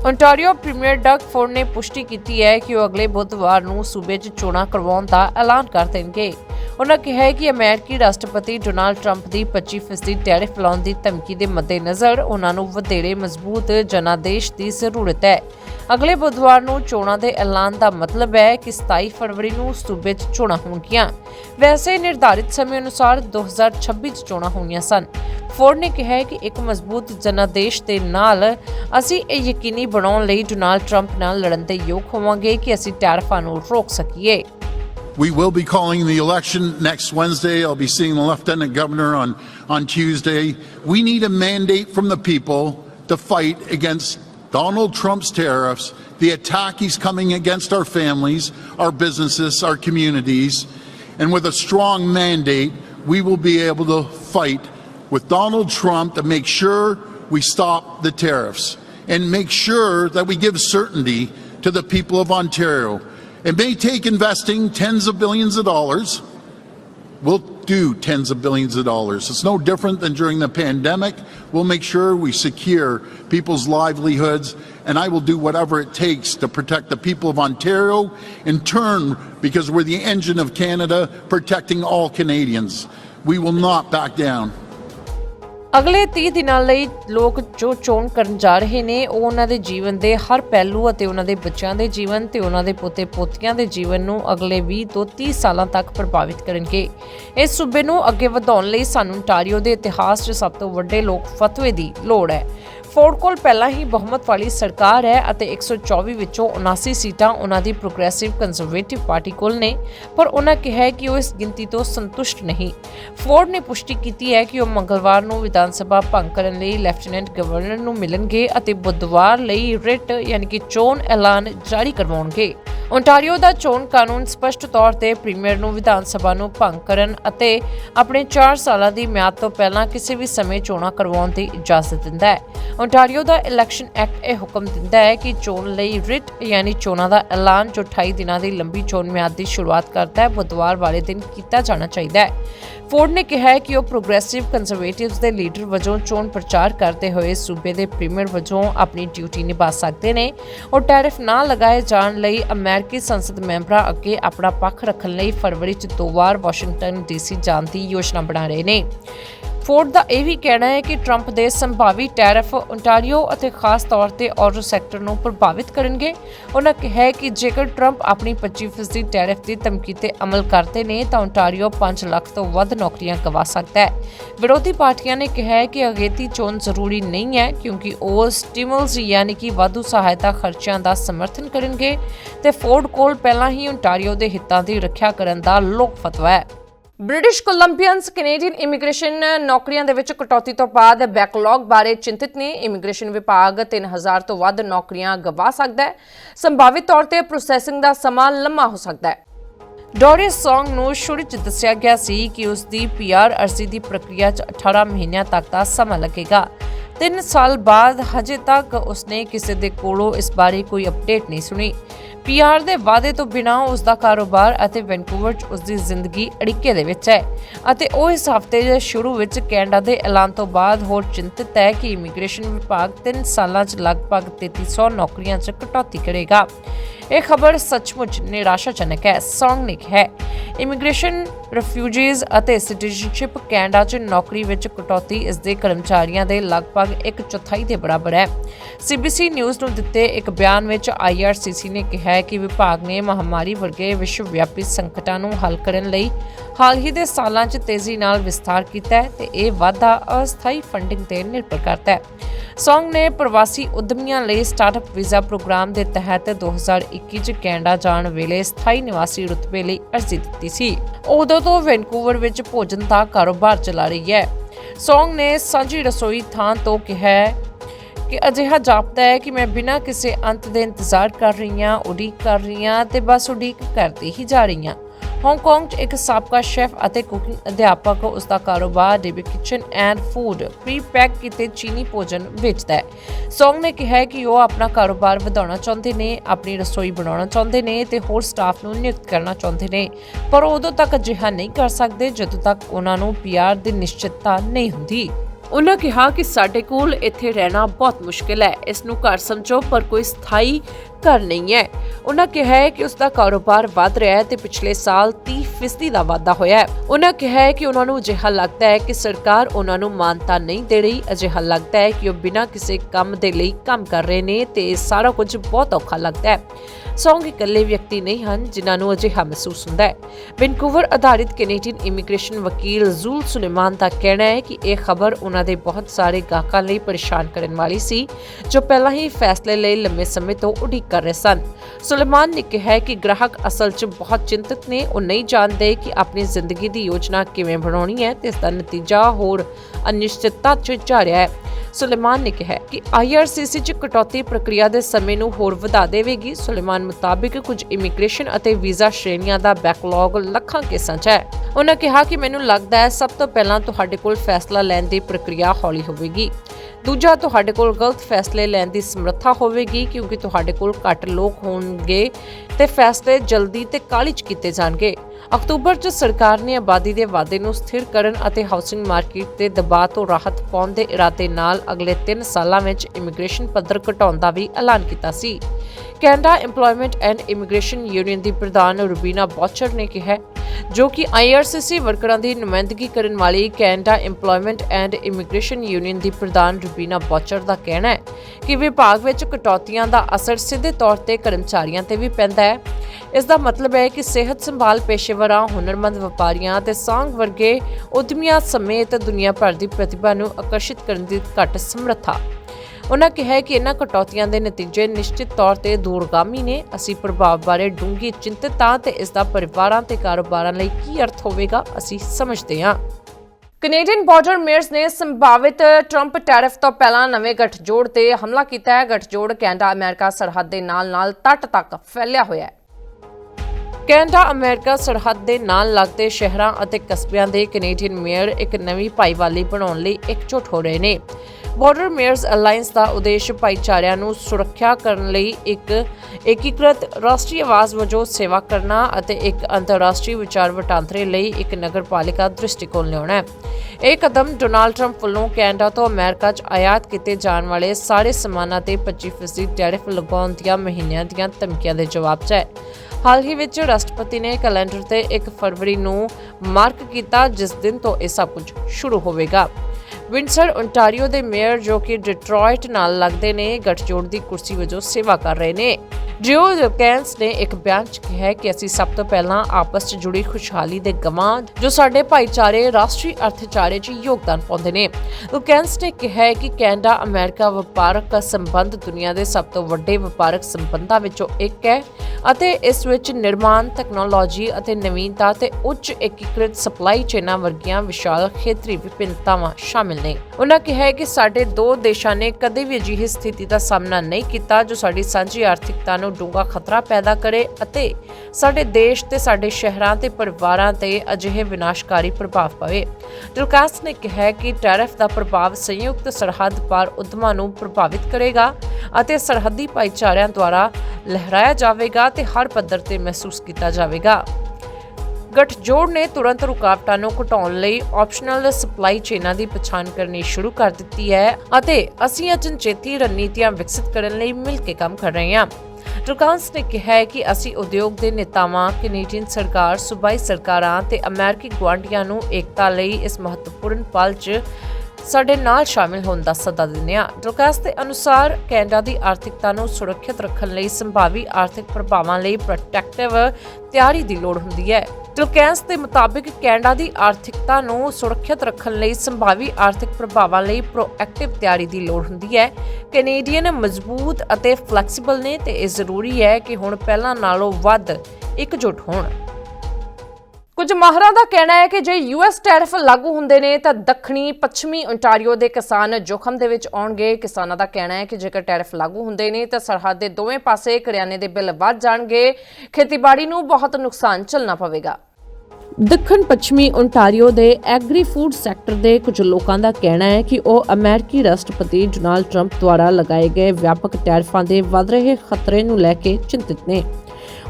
ਓਨਟਾਰੀਓ ਪ੍ਰੀਮੀਅਰ ਡਗ ਫੋਰਡ ਨੇ ਪੁਸ਼ਟੀ ਕੀਤੀ ਹੈ ਕਿ ਉਹ ਅਗਲੇ ਬੁੱਧਵਾਰ ਨੂੰ ਸੂਬੇ 'ਚ ਚੋਣਾਂ ਕਰਵਾਉਣ ਦਾ ਐਲਾਨ ਕਰ ਦੇਣਗੇ। ਉਹਨਾਂ ਕਿਹਾ ਕਿ ਅਮਰੀਕੀ ਰਾਸ਼ਟਰਪਤੀ ਡੋਨਾਲਡ ਟਰੰਪ ਦੀ 25% ਟੈਰਿਫ ਲਾਉਣ ਦੀ ਧਮਕੀ ਦੇ ਮੱਦੇਨਜ਼ਰ ਉਹਨਾਂ ਨੂੰ ਵਧੇਰੇ ਮਜ਼ਬੂਤ ਜਨਾਦੇਸ਼ ਦੀ ਜ਼ਰੂਰਤ ਹੈ। ਅਗਲੇ ਬੁੱਧਵਾਰ ਨੂੰ ਚੋਣਾਂ ਦੇ ਐਲਾਨ ਦਾ ਮਤਲਬ ਹੈ ਕਿ 27 ਫਰਵਰੀ ਨੂੰ ਸੂਬੇ 'ਚ ਚੋਣਾਂ ਹੋਣਗੀਆਂ। ਵੈਸੇ ਨਿਰਧਾਰਿਤ ਸਮੇਂ ਅਨੁਸਾਰ 2026 'ਚ ਚੋਣਾਂ ਹੋਣੀਆਂ ਸਨ। ਫੋਰਡ ਨੇ ਕਿਹਾ ਕਿ ਇੱਕ ਮਜ਼ਬੂਤ ਜਨਾਦੇਸ਼ ਦੇ ਨਾਲ ਅਸੀਂ ਇਹ ਯਕੀਨੀ ਬਣਾਉਣ ਲਈ ਡੋਨਾਲਡ ਟਰੰਪ ਨਾਲ ਲੜਨ ਦੇ ਯੋਗ ਹੋਵਾਂਗੇ ਕਿ ਅਸੀਂ ਟੈਰਿਫਾਂ ਨੂੰ ਰੋਕ ਸਕੀਏ। We will be calling the election next Wednesday. I'll be seeing the Lieutenant Governor on, on Tuesday. We need a mandate from the people to fight against Donald Trump's tariffs, the attack he's coming against our families, our businesses, our communities. And with a strong mandate, we will be able to fight with Donald Trump to make sure we stop the tariffs and make sure that we give certainty to the people of Ontario. It may take investing tens of billions of dollars. We'll do tens of billions of dollars. It's no different than during the pandemic. We'll make sure we secure people's livelihoods, and I will do whatever it takes to protect the people of Ontario, in turn, because we're the engine of Canada, protecting all Canadians. We will not back down. ਅਗਲੇ 30 ਦਿਨਾਂ ਲਈ ਲੋਕ ਜੋ ਚੋਣ ਕਰਨ ਜਾ ਰਹੇ ਨੇ, ਉਹ ਉਹਨਾਂ ਦੇ ਜੀਵਨ ਦੇ ਹਰ ਪਹਿਲੂ ਅਤੇ ਉਹਨਾਂ ਦੇ ਬੱਚਿਆਂ ਦੇ ਜੀਵਨ ਤੇ ਉਹਨਾਂ ਦੇ ਪੋਤੇ ਪੋਤੀਆਂ ਦੇ ਜੀਵਨ ਨੂੰ ਅਗਲੇ 20 ਤੋਂ 30 ਸਾਲਾਂ ਤੱਕ ਪ੍ਰਭਾਵਿਤ ਕਰਨਗੇ। ਇਸ ਸੂਬੇ ਨੂੰ ਅੱਗੇ ਵਧਾਉਣ ਲਈ ਸਾਨੂੰ ਟਾਰੀਓ ਦੇ ਇਤਿਹਾਸ 'ਚ ਸਭ ਤੋਂ ਵੱਡੇ ਲੋਕ ਫਤਵੇ ਦੀ ਲੋੜ ਹੈ। ਫੋਰਡ ਕੋਲ ਪਹਿਲਾਂ ਹੀ ਬਹੁਮਤ ਵਾਲੀ ਸਰਕਾਰ ਹੈ ਅਤੇ 124 ਵਿੱਚੋਂ 79 ਸੀਟਾਂ ਉਹਨਾਂ ਦੀ ਪ੍ਰੋਗਰੈਸਿਵ ਕੰਜ਼ਰਵੇਟਿਵ ਪਾਰਟੀ ਕੋਲ ਨੇ, ਪਰ ਉਹਨਾਂ ਕਿਹਾ ਕਿ ਉਹ ਇਸ ਗਿਣਤੀ ਤੋਂ ਸੰਤੁਸ਼ਟ ਨਹੀਂ। ਫੋਰਡ ਨੇ ਪੁਸ਼ਟੀ ਕੀਤੀ ਹੈ ਕਿ ਉਹ ਮੰਗਲਵਾਰ ਨੂੰ ਵਿਧਾਨ ਸਭਾ ਭੰਗ ਕਰਨ ਲਈ ਲੈਫਟੀਨੈਂਟ ਗਵਰਨਰ ਨੂੰ ਮਿਲਣਗੇ ਅਤੇ ਬੁੱਧਵਾਰ ਲਈ ਰਿਟ, ਯਾਨੀ ਕਿ ਚੋਣ ਐਲਾਨ ਜਾਰੀ ਕਰਵਾਉਣਗੇ। ਓਨਟਾਰੀਓ ਦਾ ਚੋਣ ਕਾਨੂੰਨ ਸਪਸ਼ਟ ਤੌਰ ਤੇ ਪ੍ਰੀਮੀਅਰ ਨੂੰ ਵਿਧਾਨ ਸਭਾ ਨੂੰ ਭੰਗ ਕਰਨ ਅਤੇ ਆਪਣੇ 4 ਸਾਲਾਂ ਦੀ ਮਿਆਦ ਤੋਂ ਪਹਿਲਾਂ ਕਿਸੇ ਵੀ ਸਮੇਂ ਚੋਣਾਂ ਕਰਵਾਉਣ ਦੀ ਇਜਾਜ਼ਤ ਦਿੰਦਾ ਹੈ। ਓਨਟਾਰੀਓ ਦਾ ਇਲੈਕਸ਼ਨ ਐਕਟ ਇਹ ਹੁਕਮ ਦਿੰਦਾ ਹੈ ਕਿ ਚੋਣ ਲਈ ਰਿਟ ਯਾਨੀ ਚੋਣਾਂ ਦਾ ਐਲਾਨ ਜੋ 28 ਦਿਨਾਂ ਦੀ ਲੰਬੀ ਚੋਣ ਮਿਆਦ ਦੀ ਸ਼ੁਰੂਆਤ ਕਰਦਾ ਹੈ, ਬੁੱਧਵਾਰ ਵਾਲੇ ਦਿਨ ਕੀਤਾ ਜਾਣਾ ਚਾਹੀਦਾ ਹੈ। ਫੋਰਡ ਨੇ ਕਿਹਾ ਕਿ ਉਹ ਪ੍ਰੋਗਰੈਸਿਵ ਕੰਜ਼ਰਵੇਟਿਵਸ ਦੇ ਲੀਡਰ ਵਜੋਂ ਚੋਣ ਪ੍ਰਚਾਰ ਕਰਦੇ ਹੋਏ ਸੂਬੇ ਦੇ ਪ੍ਰੀਮੀਅਰ ਵਜੋਂ ਆਪਣੀ ਡਿਊਟੀ ਨਿਭਾ ਸਕਦੇ ਨੇ। ਉਹ ਟੈਰਿਫ ਨਾ ਲਗਾਏ ਜਾਣ ਲਈ ਅਮਰੀਕੀ ਸੰਸਦ ਮੈਂਬਰਾਂ ਅੱਗੇ ਆਪਣਾ ਪੱਖ ਰੱਖਣ ਲਈ ਫਰਵਰੀ 'ਚ ਦੋ ਵਾਰ ਵਾਸ਼ਿੰਗਟਨ ਡੀਸੀ ਜਾਣ ਦੀ ਯੋਜਨਾ ਬਣਾ ਰਹੇ ਨੇ। ਫੋਰਡ ਦਾ ਇਹ ਵੀ ਕਹਿਣਾ ਹੈ ਕਿ ਟਰੰਪ ਦੇ ਸੰਭਾਵੀ ਟੈਰਿਫ ਓਨਟਾਰੀਓ ਅਤੇ ਖਾਸ ਤੌਰ ਤੇ ਆਟੋ ਸੈਕਟਰ ਨੂੰ ਪ੍ਰਭਾਵਿਤ ਕਰਨਗੇ। ਉਹਨਾਂ ਕਿਹਾ ਕਿ ਜੇਕਰ ਟਰੰਪ ਆਪਣੀ 25% ਟੈਰਿਫ ਦੀ ਧਮਕੀ ਤੇ ਅਮਲ ਕਰਦੇ ਨੇ, ਤਾਂ ਓਨਟਾਰੀਓ 5 ਲੱਖ ਤੋਂ ਵੱਧ ਨੌਕਰੀਆਂ ਗਵਾ ਸਕਦਾ ਹੈ। ਵਿਰੋਧੀ ਪਾਰਟੀਆਂ ਨੇ ਕਿਹਾ ਹੈ ਕਿ ਅਗੇਤੀ ਚੋਣ ਜ਼ਰੂਰੀ ਨਹੀਂ ਹੈ, ਕਿਉਂਕਿ ਉਹ ਸਟਿਮੂਲਸ ਯਾਨੀ ਕਿ ਵਾਧੂ ਸਹਾਇਤਾ ਖਰਚਿਆਂ ਦਾ ਸਮਰਥਨ ਕਰਨਗੇ ਤੇ ਫੋਰਡ ਕੋਲ ਪਹਿਲਾਂ ਹੀ ਓਨਟਾਰੀਓ ਦੇ ਹਿੱਤਾਂ ਦੀ ਰੱਖਿਆ ਕਰਨ ਦਾ ਲੋਕ ਫਤਵਾ ਹੈ। ਬ੍ਰਿਟਿਸ਼ ਕੋਲੰਬੀਅਨਸ ਕੈਨੇਡੀਅਨ ਇਮੀਗ੍ਰੇਸ਼ਨ ਨੌਕਰੀਆਂ ਦੇ ਵਿੱਚ ਕਟੌਤੀ ਤੋਂ ਬਾਅਦ ਬੈਕਲੌਗ ਬਾਰੇ ਚਿੰਤਿਤ ਨੇ। ਇਮੀਗ੍ਰੇਸ਼ਨ ਵਿਭਾਗ 3000 ਤੋਂ ਵੱਧ ਨੌਕਰੀਆਂ ਗਵਾ ਸਕਦਾ ਹੈ। ਸੰਭਾਵਿਤ ਤੌਰ ਤੇ ਪ੍ਰੋਸੈਸਿੰਗ ਦਾ ਸਮਾਂ ਲੰਮਾ ਹੋ ਸਕਦਾ ਹੈ। ਡੋਰਿਸ ਸੌਂਗ ਨੂੰ ਸ਼ੁਰੂ 'ਚ ਦੱਸਿਆ ਗਿਆ ਸੀ ਕਿ ਉਸ ਦੀ ਪੀਆਰ ਅਰਜ਼ੀ ਦੀ ਪ੍ਰਕਿਰਿਆ 'ਚ 18 ਮਹੀਨਿਆਂ ਤੱਕ ਦਾ ਸਮਾਂ ਲੱਗੇਗਾ। 3 ਸਾਲ ਬਾਅਦ ਹਜੇ ਤੱਕ ਉਸਨੇ ਕਿਸੇ ਦੇ ਕੋਲੋਂ ਇਸ ਬਾਰੇ ਕੋਈ ਅਪਡੇਟ ਨਹੀਂ ਸੁਣੀ। ਪੀਆਰ ਦੇ ਵਾਅਦੇ ਤੋਂ ਬਿਨਾਂ ਉਸ ਦਾ ਕਾਰੋਬਾਰ ਅਤੇ ਵੈਨਕੂਵਰ 'ਚ ਉਸ ਦੀ ਜ਼ਿੰਦਗੀ ਅੜਿੱਕੇ ਦੇ ਵਿੱਚ ਹੈ ਅਤੇ ਉਹ ਇਸ ਹਫ਼ਤੇ ਦੇ ਸ਼ੁਰੂ ਵਿੱਚ ਕੈਨੇਡਾ ਦੇ ਐਲਾਨ ਤੋਂ ਬਾਅਦ ਹੋਰ ਚਿੰਤਤ ਹੈ ਕਿ ਇਮੀਗ੍ਰੇਸ਼ਨ ਵਿਭਾਗ 3 ਸਾਲਾਂ 'ਚ ਲਗਭਗ 3300 ਨੌਕਰੀਆਂ 'ਚ ਕਟੌਤੀ ਕਰੇਗਾ। ਇਹ ਖਬਰ ਸੱਚਮੁੱਚ ਨਿਰਾਸ਼ਾਜਨਕ ਹੈ ਸੌਂਗ ਹੈ। ਇਮੀਗ੍ਰੇਸ਼ਨ, ਰਿਫਿਊਜੀਜ਼ ਅਤੇ ਸਿਟੀਜ਼ਨਸ਼ਿਪ ਕੈਨੇਡਾ 'ਚ ਨੌਕਰੀ ਵਿੱਚ ਕਟੌਤੀ, ਇਸ ਦੇ ਕਰਮਚਾਰੀਆਂ ਦੇ ਲਗਭਗ ਇੱਕ ਚੌਥਾਈ ਦੇ ਬਰਾਬਰ ਹੈ। ਸੀਬੀਸੀ ਨਿਊਜ਼ ਨੂੰ ਦਿੱਤੇ ਇੱਕ ਬਿਆਨ ਵਿੱਚ ਆਈਆਰਸੀਸੀ ਨੇ ਕਿਹਾ ਹੈ ਕਿ ਵਿਭਾਗ ਨੇ ਮਹਾਮਾਰੀ ਵਰਗੇ ਵਿਸ਼ਵ ਵਿਆਪੀ ਸੰਕਟਾਂ ਨੂੰ ਹੱਲ ਕਰਨ ਲਈ ਹਾਲ ਹੀ ਦੇ ਸਾਲਾਂ 'ਚ ਤੇਜ਼ੀ ਨਾਲ ਵਿਸਥਾਰ ਕੀਤਾ ਹੈ ਤੇ ਇਹ ਵਾਧਾ ਅਸਥਾਈ ਫੰਡਿੰਗ ਤੇ ਨਿਰਭਰ ਕਰਦਾ ਹੈ। ਸੌਂਗ ਨੇ ਪ੍ਰਵਾਸੀ ਉਦਮੀਆਂ ਲਈ ਸਟਾਰਟਅਪ ਵੀਜ਼ਾ ਪ੍ਰੋਗਰਾਮ ਦੇ ਤਹਿਤ 2021 ਚ ਕੈਨੇਡਾ ਜਾਣ ਵੇਲੇ ਸਥਾਈ ਨਿਵਾਸੀ ਰੁਤਬੇ ਲਈ ਅਰਜ਼ੀ ਦਿੱਤੀ ਸੀ। ਉਦੋਂ ਤੋਂ ਵੈਨਕੂਵਰ ਵਿੱਚ ਭੋਜਨ ਦਾ ਕਾਰੋਬਾਰ ਚਲਾ ਰਹੀ ਹੈ। ਸੌਂਗ ਨੇ ਸਾਂਝੀ ਰਸੋਈ ਥਾਂ ਤੋਂ ਕਿਹਾ ਕਿ ਅਜਿਹਾ ਜਾਪਦਾ ਹੈ ਕਿ ਮੈਂ ਬਿਨਾਂ ਕਿਸੇ ਅੰਤ ਦੇ ਇੰਤਜ਼ਾਰ ਕਰ ਰਹੀ ਹਾਂ, ਉਡੀਕ ਕਰ ਰਹੀ ਹਾਂ ਤੇ ਬਸ ਉਡੀਕ ਕਰਦੀ ਹੀ ਜਾ ਰਹੀ ਹਾਂ। ਹਾਂਗਕਾਂਗ 'ਚ ਇੱਕ ਸਾਬਕਾ ਸ਼ੈਫ ਅਤੇ ਕੁਕਿੰਗ ਅਧਿਆਪਕ ਉਸ ਦਾ ਕਾਰੋਬਾਰ Debbie kitchen and food pre pack ਕੀਤੇ ਚੀਨੀ ਭੋਜਨ ਵੇਚਦਾ ਹੈ। ਸੌਂਗ ਨੇ ਕਿਹਾ ਕਿ ਉਹ ਆਪਣਾ ਕਾਰੋਬਾਰ ਵਧਾਉਣਾ ਚਾਹੁੰਦੇ ਨੇ, ਆਪਣੀ ਰਸੋਈ ਬਣਾਉਣਾ ਚਾਹੁੰਦੇ ਨੇ ਤੇ ਹੋਰ ਸਟਾਫ ਨੂੰ ਨਿਯੁਕਤ ਕਰਨਾ ਚਾਹੁੰਦੇ ਨੇ। ਪਰ ਉਹ ਉਦੋਂ ਤੱਕ ਅਜਿਹਾ ਨਹੀਂ ਕਰ ਸਕਦੇ, ਜਦੋਂ ਤੱਕ ਉਹਨਾਂ ਨੂੰ ਪਿਆਰ ਦੀ ਨਿਸ਼ਚਿਤਤਾ ਨਹੀਂ ਹੁੰਦੀ। ਉਹਨਾਂ ਕਿਹਾ ਕਿ ਸਾਡੇ ਕੋਲ ਇੱਥੇ ਰਹਿਣਾ ਬਹੁਤ ਮੁਸ਼ਕਿਲ ਹੈ। ਇਸ ਨੂੰ ਘਰ ਸਮਝੋ, ਪਰ ਕੋਈ ਸਥਾਈ ਘਰ ਨਹੀਂ ਹੈ। ਉਹਨਾਂ ਕਿਹਾ ਹੈ ਕਿ ਉਸ ਦਾ ਕਾਰੋਬਾਰ ਵਧ ਰਿਹਾ ਹੈ ਤੇ ਪਿਛਲੇ ਸਾਲ 30% ਦਾ ਵਾਧਾ ਹੋਇਆ ਹੈ। ਉਹਨਾਂ ਕਿਹਾ ਹੈ ਕਿ ਉਹਨਾਂ ਨੂੰ ਅਜਿਹਾ ਲੱਗਦਾ ਹੈ ਕਿ ਸਰਕਾਰ ਉਹਨਾਂ ਨੂੰ ਮਾਨਤਾ ਨਹੀਂ ਦੇ ਰਹੀ। ਅਜਿਹਾ ਲੱਗਦਾ ਹੈ ਕਿ ਉਹ ਬਿਨਾਂ ਕਿਸੇ ਕੰਮ ਦੇ ਲਈ ਕੰਮ ਕਰ ਰਹੇ ਨੇ ਤੇ ਇਹ ਸਾਰਾ ਕੁਝ ਬਹੁਤ ਔਖਾ ਲੱਗਦਾ ਹੈ। ਸੌਂਗ ਇਕੱਲੇ ਵਿਅਕਤੀ ਨਹੀਂ ਹਨ ਜਿਨ੍ਹਾਂ ਨੂੰ ਅਜਿਹਾ ਮਹਿਸੂਸ ਹੁੰਦਾ ਹੈ। ਵੈਨਕੂਵਰ ਆਧਾਰਿਤ ਕੈਨੇਡੀਅਨ ਇਮੀਗ੍ਰੇਸ਼ਨ ਵਕੀਲ ਜ਼ੂਲ ਸੁਲੇਮਾਨ ਦਾ ਕਹਿਣਾ ਹੈ ਕਿ ਇਹ ਖਬਰ ਉਹਨਾਂ ਦੇ ਬਹੁਤ ਸਾਰੇ ਗਾਹਕਾਂ ਲਈ ਪਰੇਸ਼ਾਨ ਕਰਨ ਵਾਲੀ ਸੀ, ਜੋ ਪਹਿਲਾਂ ਹੀ ਫੈਸਲੇ ਲਈ ਲੰਮੇ ਸਮੇਂ ਤੋਂ ਉਡੀਕ ਕਰ ਰਹੇ ਸਨ। ਸੁਲੇਮਾਨ ਨੇ ਕਿਹਾ ਕਿ ਗ੍ਰਾਹਕ ਅਸਲ 'ਚ ਬਹੁਤ ਚਿੰਤਤ ਨੇ। ਉਹ ਨਹੀਂ ਜਾਣਦੇ ਕਿ ਆਪਣੀ ਜ਼ਿੰਦਗੀ ਦੀ ਯੋਜਨਾ ਕਿਵੇਂ ਬਣਾਉਣੀ ਹੈ ਤੇ ਇਸ ਦਾ ਨਤੀਜਾ ਹੋਰ ਅਨਿਸ਼ਚਿਤਤਾ 'ਚ ਜਾ ਰਿਹਾ ਹੈ। ਸੁਲੇਮਾਨ ਨੇ ਕਿਹਾ ਕਿ ਆਈਆਰਸੀਸੀ 'ਚ ਕਟੌਤੀ ਪ੍ਰਕਿਰਿਆ ਦੇ ਸਮੇਂ ਨੂੰ ਹੋਰ ਵਧਾ ਦੇਵੇਗੀ। ਸੁਲੇਮਾਨ ਮੁਤਾਬਿਕ ਕੁਝ ਇਮੀਗ੍ਰੇਸ਼ਨ ਅਤੇ ਵੀਜ਼ਾ ਸ਼੍ਰੇਣੀਆਂ ਦਾ ਬੈਕਲੌਗ ਲੱਖਾਂ ਕੇਸਾਂ 'ਚ ਹੈ। ਉਹਨਾਂ ਕਿਹਾ ਕਿ ਮੈਨੂੰ ਲੱਗਦਾ ਹੈ ਸਭ ਤੋਂ ਪਹਿਲਾਂ ਤੁਹਾਡੇ ਕੋਲ ਫੈਸਲਾ ਲੈਣ ਦੀ ਪ੍ਰਕਿਰਿਆ ਹੌਲੀ ਹੋਵੇਗੀ। ਦੂਜਾ, ਤੁਹਾਡੇ ਕੋਲ ਗਲਤ ਫੈਸਲੇ ਲੈਣ ਦੀ ਸਮਰੱਥਾ ਹੋਵੇਗੀ ਕਿਉਂਕਿ ਤੁਹਾਡੇ ਕੋਲ ਘੱਟ ਲੋਕ ਹੋਣਗੇ ਤੇ ਫੈਸਲੇ ਜਲਦੀ ਤੇ ਕਾਹਲੀ 'ਚ ਕੀਤੇ ਜਾਣਗੇ। ਅਕਤੂਬਰ 'ਚ ਸਰਕਾਰ ਨੇ ਆਬਾਦੀ ਦੇ ਵਾਧੇ ਨੂੰ ਸਥਿਰ ਕਰਨ ਅਤੇ ਹਾਊਸਿੰਗ ਮਾਰਕੀਟ ਦੇ ਦਬਾਅ ਤੋਂ ਰਾਹਤ ਪਾਉਣ ਦੇ ਇਰਾਦੇ ਨਾਲ ਅਗਲੇ 3 ਸਾਲਾਂ ਵਿੱਚ ਇਮੀਗ੍ਰੇਸ਼ਨ ਪੱਧਰ ਘਟਾਉਣ ਦਾ ਵੀ ਐਲਾਨ ਕੀਤਾ ਸੀ। Canada employment and immigration union ਦੀ ਪ੍ਰਧਾਨ ਰੁਬੀਨਾ ਬੌਚਰ ਨੇ ਕਿਹਾ ਜੋ ਕਿ ਆਈਆਰਸੀਸੀ ਵਰਕਰਾਂ ਦੀ ਨੁਮਾਇੰਦਗੀ ਕਰਨ ਵਾਲੀ Canada employment and immigration union ਦੀ ਪ੍ਰਧਾਨ ਰੁਬੀਨਾ ਬੌਚਰ ਦਾ ਕਹਿਣਾ ਹੈ ਕਿ ਵਿਭਾਗ ਵਿੱਚ ਕਟੌਤੀਆਂ ਦਾ ਅਸਰ ਸਿੱਧੇ ਤੌਰ ਤੇ ਕਰਮਚਾਰੀਆਂ ਤੇ ਵੀ ਪੈਂਦਾ ਹੈ। ਇਸ ਦਾ ਮਤਲਬ ਹੈ ਕਿ ਸਿਹਤ ਸੰਭਾਲ ਪੇਸ਼ੇਵਰਾਂ, ਹੁਨਰਮੰਦ ਵਪਾਰੀਆਂ ਤੇ ਸਾਂਗ ਵਰਗੇ ਉਦਮੀਆਂ ਸਮੇਤ ਦੁਨੀਆ ਭਰ ਦੀ ਪ੍ਰਤਿਭਾ ਨੂੰ ਆਕਰਸ਼ਿਤ ਕਰਨ ਦੀ ਘੱਟ ਸਮਰੱਥਾ। ਉਹਨਾਂ ਕਿਹਾ ਕਿ ਇਹਨਾਂ ਕਟੌਤੀਆਂ ਦੇ ਨਤੀਜੇ ਨਿਸ਼ਚਿਤ ਤੌਰ ਤੇ ਦੂਰਗਾਮੀ ਨੇ। ਅਸੀਂ ਪ੍ਰਭਾਵ ਬਾਰੇ ਡੂੰਘੀ ਚਿੰਤਤ ਹਾਂ ਤੇ ਇਸ ਦਾ ਪਰਿਵਾਰਾਂ ਤੇ ਕਾਰੋਬਾਰਾਂ ਲਈ ਕੀ ਅਰਥ ਹੋਵੇਗਾ, ਅਸੀਂ ਸਮਝਦੇ ਹਾਂ। ਕੈਨੇਡੀਅਨ ਬਾਰਡਰ ਮੇਅਰਸ ਨੇ ਸੰਭਾਵਿਤ ਟਰੰਪ ਟੈਰਿਫ ਤੋਂ ਪਹਿਲਾਂ ਨਵੇਂ ਗੱਠਜੋੜ ਤੇ ਹਮਲਾ ਕੀਤਾ ਹੈ। ਗੱਠਜੋੜ ਕੈਨੇਡਾ ਅਮਰੀਕਾ ਸਰਹੱਦ ਦੇ ਨਾਲ-ਨਾਲ ਤੱਟ ਤੱਕ ਫੈਲਿਆ ਹੋਇਆ ਹੈ। ਕੈਨੇਡਾ ਅਮਰੀਕਾ ਸਰਹੱਦ ਦੇ ਨਾਲ ਲੱਗਦੇ ਸ਼ਹਿਰਾਂ ਅਤੇ ਕਸਬਿਆਂ ਦੇ ਕੈਨੇਡੀਅਨ ਮੇਅਰ ਇੱਕ ਨਵੀਂ ਭਾਈਵਾਲੀ ਬਣਾਉਣ ਲਈ ਇਕਜੁੱਟ ਹੋ ਰਹੇ ਨੇ। ਬਾਰਡਰ ਮੇਅਰਸ ਅਲਾਈਅੰਸ ਦਾ ਉਦੇਸ਼ ਭਾਈਚਾਰਿਆਂ ਨੂੰ ਸੁਰੱਖਿਆ ਕਰਨ ਲਈ ਇੱਕ ਏਕੀਕ੍ਰਿਤ ਰਾਸ਼ਟਰੀ ਆਵਾਜ਼ ਵਜੋਂ ਸੇਵਾ ਕਰਨਾ ਅਤੇ ਇੱਕ ਅੰਤਰਰਾਸ਼ਟਰੀ ਵਿਚਾਰ ਵਟਾਂਦਰੇ ਲਈ ਇੱਕ ਨਗਰਪਾਲਿਕਾ ਦ੍ਰਿਸ਼ਟੀਕੋਣ ਲਿਆਉਣਾ ਹੈ। ਇਹ ਕਦਮ ਡੋਨਾਲਡ ਟਰੰਪ ਵੱਲੋਂ ਕੈਨੇਡਾ ਤੋਂ ਅਮਰੀਕਾ 'ਚ ਆਯਾਤ ਕੀਤੇ ਜਾਣ ਵਾਲੇ ਸਾਰੇ ਸਮਾਨਾਂ ਤੇ 25% ਟੈਰਿਫ ਲਗਾਉਣ ਦੀਆਂ ਮਹੀਨਿਆਂ ਦੀਆਂ ਧਮਕੀਆਂ ਦੇ ਜਵਾਬ 'ਚ ਹੈ। ਹਾਲ ਹੀ ਵਿੱਚ ਰਾਸ਼ਟਰਪਤੀ ਨੇ ਕੈਲੰਡਰ ਤੇ 1 ਫਰਵਰੀ ਨੂੰ ਮਾਰਕ ਕੀਤਾ, ਜਿਸ ਦਿਨ ਤੋਂ ਇਹ ਸਭ ਕੁਝ ਸ਼ੁਰੂ ਹੋਵੇਗਾ। ਵਿੰਡਸਰ ਓਨਟਾਰੀਓ ਦੇ ਮੇਅਰ ਜੋ ਕਿ ਡਿਟਰੋਇਟ ਨਾਲ ਲੱਗਦੇ ਨੇ, ਗੱਠਜੋੜ ਦੀ ਕੁਰਸੀ ਵਜੋਂ ਸੇਵਾ ਕਰ ਰਹੇ ਨੇ। ਜਿਓ ਜੋਕੈਂਸ ਨੇ ਇੱਕ ਬਿਆਨ 'ਚ ਕਿਹਾ ਕਿ ਅਸੀਂ ਸਭ ਤੋਂ ਪਹਿਲਾਂ ਆਪਸ 'ਚ ਜੁੜੀ ਖੁਸ਼ਹਾਲੀ ਦੇ ਗਮਾਂ ਜੋ ਸਾਡੇ ਭਾਈਚਾਰੇ, ਰਾਸ਼ਟਰੀ ਅਰਥਚਾਰੇ 'ਚ ਯੋਗਦਾਨ ਪਾਉਂਦੇ ਨੇ। ਜੋਕੈਂਸ ਨੇ ਕਿਹਾ ਕਿ ਕੈਨੇਡਾ, ਅਮਰੀਕਾ ਵਪਾਰਕ ਸੰਬੰਧ ਦੁਨੀਆ ਦੇ ਸਭ ਤੋਂ ਵੱਡੇ ਵਪਾਰਕ ਸੰਬੰਧਾਂ ਵਿੱਚੋਂ ਇੱਕ ਹੈ ਅਤੇ ਇਸ ਵਿੱਚ ਨਿਰਮਾਣ, ਤਕਨਾਲੋਜੀ ਅਤੇ ਨਵੀਨਤਾ ਤੇ ਉੱਚ ਏਕੀਕ੍ਰਿਤ ਸਪਲਾਈ ਚੇਨਾਂ ਵਰਗੀਆਂ ਵਿਸ਼ਾਲ ਖੇਤਰੀ ਵਿਭਿੰਨਤਾਵਾਂ ਸ਼ਾਮਿਲ ਨੇ। ਉਹਨਾਂ ਕਿਹਾ ਕਿ ਸਾਡੇ ਦੋ ਦੇਸ਼ਾਂ ਨੇ ਕਦੇ ਵੀ ਅਜਿਹੀ ਸਥਿਤੀ ਦਾ ਸਾਹਮਣਾ ਨਹੀਂ ਕੀਤਾ ਜੋ ਸਾਡੀ ਸਾਂਝੀ ਆਰਥਿਕਤਾ ਨੂੰ ਡੂੰਘਾ ਖਤਰਾ ਪੈਦਾ ਕਰੇ ਅਤੇ ਸਾਡੇ ਦੇਸ਼ ਤੇ ਸਾਡੇ ਸ਼ਹਿਰਾਂ ਤੇ ਪਰਿਵਾਰਾਂ ਤੇ ਅਜਿਹੇ ਵਿਨਾਸ਼ਕਾਰੀ ਪ੍ਰਭਾਵ ਪਵੇ। ਡੁਲਕਾਸ ਨੇ ਕਿਹਾ ਕਿ ਟੈਰਿਫ ਦਾ ਪ੍ਰਭਾਵ ਸੰਯੁਕਤ ਸਰਹੱਦ ਪਾਰ ਉਦਮਾਂ ਨੂੰ ਪ੍ਰਭਾਵਿਤ ਕਰੇਗਾ ਅਤੇ ਸਰਹੱਦੀ ਭਾਈਚਾਰਿਆਂ ਦੁਆਰਾ ਲਹਿਰਾਇਆ ਜਾਵੇਗਾ ਤੇ ਹਰ ਪੱਧਰ ਤੇ ਮਹਿਸੂਸ ਕੀਤਾ ਜਾਵੇਗਾ। ਗਠਜੋੜ ਨੇ ਤੁਰੰਤ ਰੁਕਾਵਟਾਂ ਨੂੰ ਘਟਾਉਣ ਲਈ ਆਪਸ਼ਨਲ ਸਪਲਾਈ ਚੇਨਾਂ ਦੀ ਪਛਾਣ ਕਰਨੀ ਸ਼ੁਰੂ ਕਰ ਦਿੱਤੀ ਹੈ ਅਤੇ ਅਸੀਂ ਅਚਨਚੇਤੀ ਰਣਨੀਤੀਆਂ ਵਿਕਸਿਤ ਕਰਨ ਲਈ ਮਿਲ ਕੇ ਕੰਮ ਕਰ ਰਹੇ ਹਾਂ। ਟਰਕਾਂਸ ਨੇ ਕਿਹਾ ਕਿ ਅਸੀਂ ਉਦਯੋਗ ਦੇ ਨੇਤਾਵਾਂ, ਕੈਨੇਡੀਅਨ ਸਰਕਾਰ, ਸੂਬਾਈ ਸਰਕਾਰਾਂ ਤੇ ਅਮਰੀਕੀ ਗੁਆਂਢੀਆਂ ਨੂੰ ਏਕਤਾ ਲਈ ਇਸ ਮਹੱਤਵਪੂਰਨ ਪਲ 'ਚ ਸਾਡੇ ਨਾਲ ਸ਼ਾਮਿਲ ਹੋਣ ਦਾ ਸੱਦਾ ਦਿੰਦੇ ਹਾਂ। ਡਰੋਕਾਸ ਦੇ ਅਨੁਸਾਰ ਕੈਨੇਡਾ ਦੀ ਆਰਥਿਕਤਾ ਨੂੰ ਸੁਰੱਖਿਅਤ ਰੱਖਣ ਲਈ ਸੰਭਾਵੀ ਆਰਥਿਕ ਪ੍ਰਭਾਵਾਂ ਲਈ ਪ੍ਰੋਟੈਕਟਿਵ ਤਿਆਰੀ ਦੀ ਲੋੜ ਹੁੰਦੀ ਹੈ। ਡਰੋਕਾਸ ਦੇ ਮੁਤਾਬਿਕ ਕੈਨੇਡਾ ਦੀ ਆਰਥਿਕਤਾ ਨੂੰ ਸੁਰੱਖਿਅਤ ਰੱਖਣ ਲਈ ਸੰਭਾਵੀ ਆਰਥਿਕ ਪ੍ਰਭਾਵਾਂ ਲਈ ਪ੍ਰੋਐਕਟਿਵ ਤਿਆਰੀ ਦੀ ਲੋੜ ਹੁੰਦੀ ਹੈ। ਕੈਨੇਡੀਅਨ ਮਜ਼ਬੂਤ ਅਤੇ ਫਲੈਕਸੀਬਲ ਨੇ ਤੇ ਇਹ ਜ਼ਰੂਰੀ ਹੈ ਕਿ ਹੁਣ ਪਹਿਲਾਂ ਨਾਲੋਂ ਵੱਧ ਇਕਜੁੱਟ ਹੋਣ। ਕੁਝ ਮਾਹਰਾਂ ਦਾ ਕਹਿਣਾ ਹੈ ਕਿ ਜੇ ਯੂਐਸ ਟੈਰਿਫ ਲਾਗੂ ਹੁੰਦੇ ਨੇ ਤਾਂ ਦੱਖਣੀ, ਪੱਛਮੀ ਓਨਟਾਰੀਓ ਦੇ ਕਿਸਾਨ ਜੋਖਮ ਦੇ ਵਿੱਚ ਆਉਣਗੇ। ਕਿਸਾਨਾਂ ਦਾ ਕਹਿਣਾ ਹੈ ਕਿ ਜੇਕਰ ਟੈਰਿਫ ਲਾਗੂ ਹੁੰਦੇ ਨੇ ਤਾਂ ਸਰਹੱਦ ਦੇ ਦੋਵੇਂ ਪਾਸੇ ਕਰਿਆਨੇ ਦੇ ਬਿੱਲ ਵੱਧ ਜਾਣਗੇ। ਖੇਤੀਬਾੜੀ ਨੂੰ ਬਹੁਤ ਨੁਕਸਾਨ ਝੱਲਣਾ ਪਵੇਗਾ। ਦੱਖਣ, ਪੱਛਮੀ ਓਨਟਾਰੀਓ ਦੇ ਐਗਰੀ ਫੂਡ ਸੈਕਟਰ ਦੇ ਕੁਝ ਲੋਕਾਂ ਦਾ ਕਹਿਣਾ ਹੈ ਕਿ ਉਹ ਅਮਰੀਕੀ ਰਾਸ਼ਟਰਪਤੀ ਡੋਨਾਲਡ ਟਰੰਪ ਦੁਆਰਾ ਲਗਾਏ ਗਏ ਵਿਆਪਕ ਟੈਰਿਫਾਂ ਦੇ ਵੱਧ ਰਹੇ ਖਤਰੇ ਨੂੰ ਲੈ ਕੇ ਚਿੰਤਿਤ ਨੇ।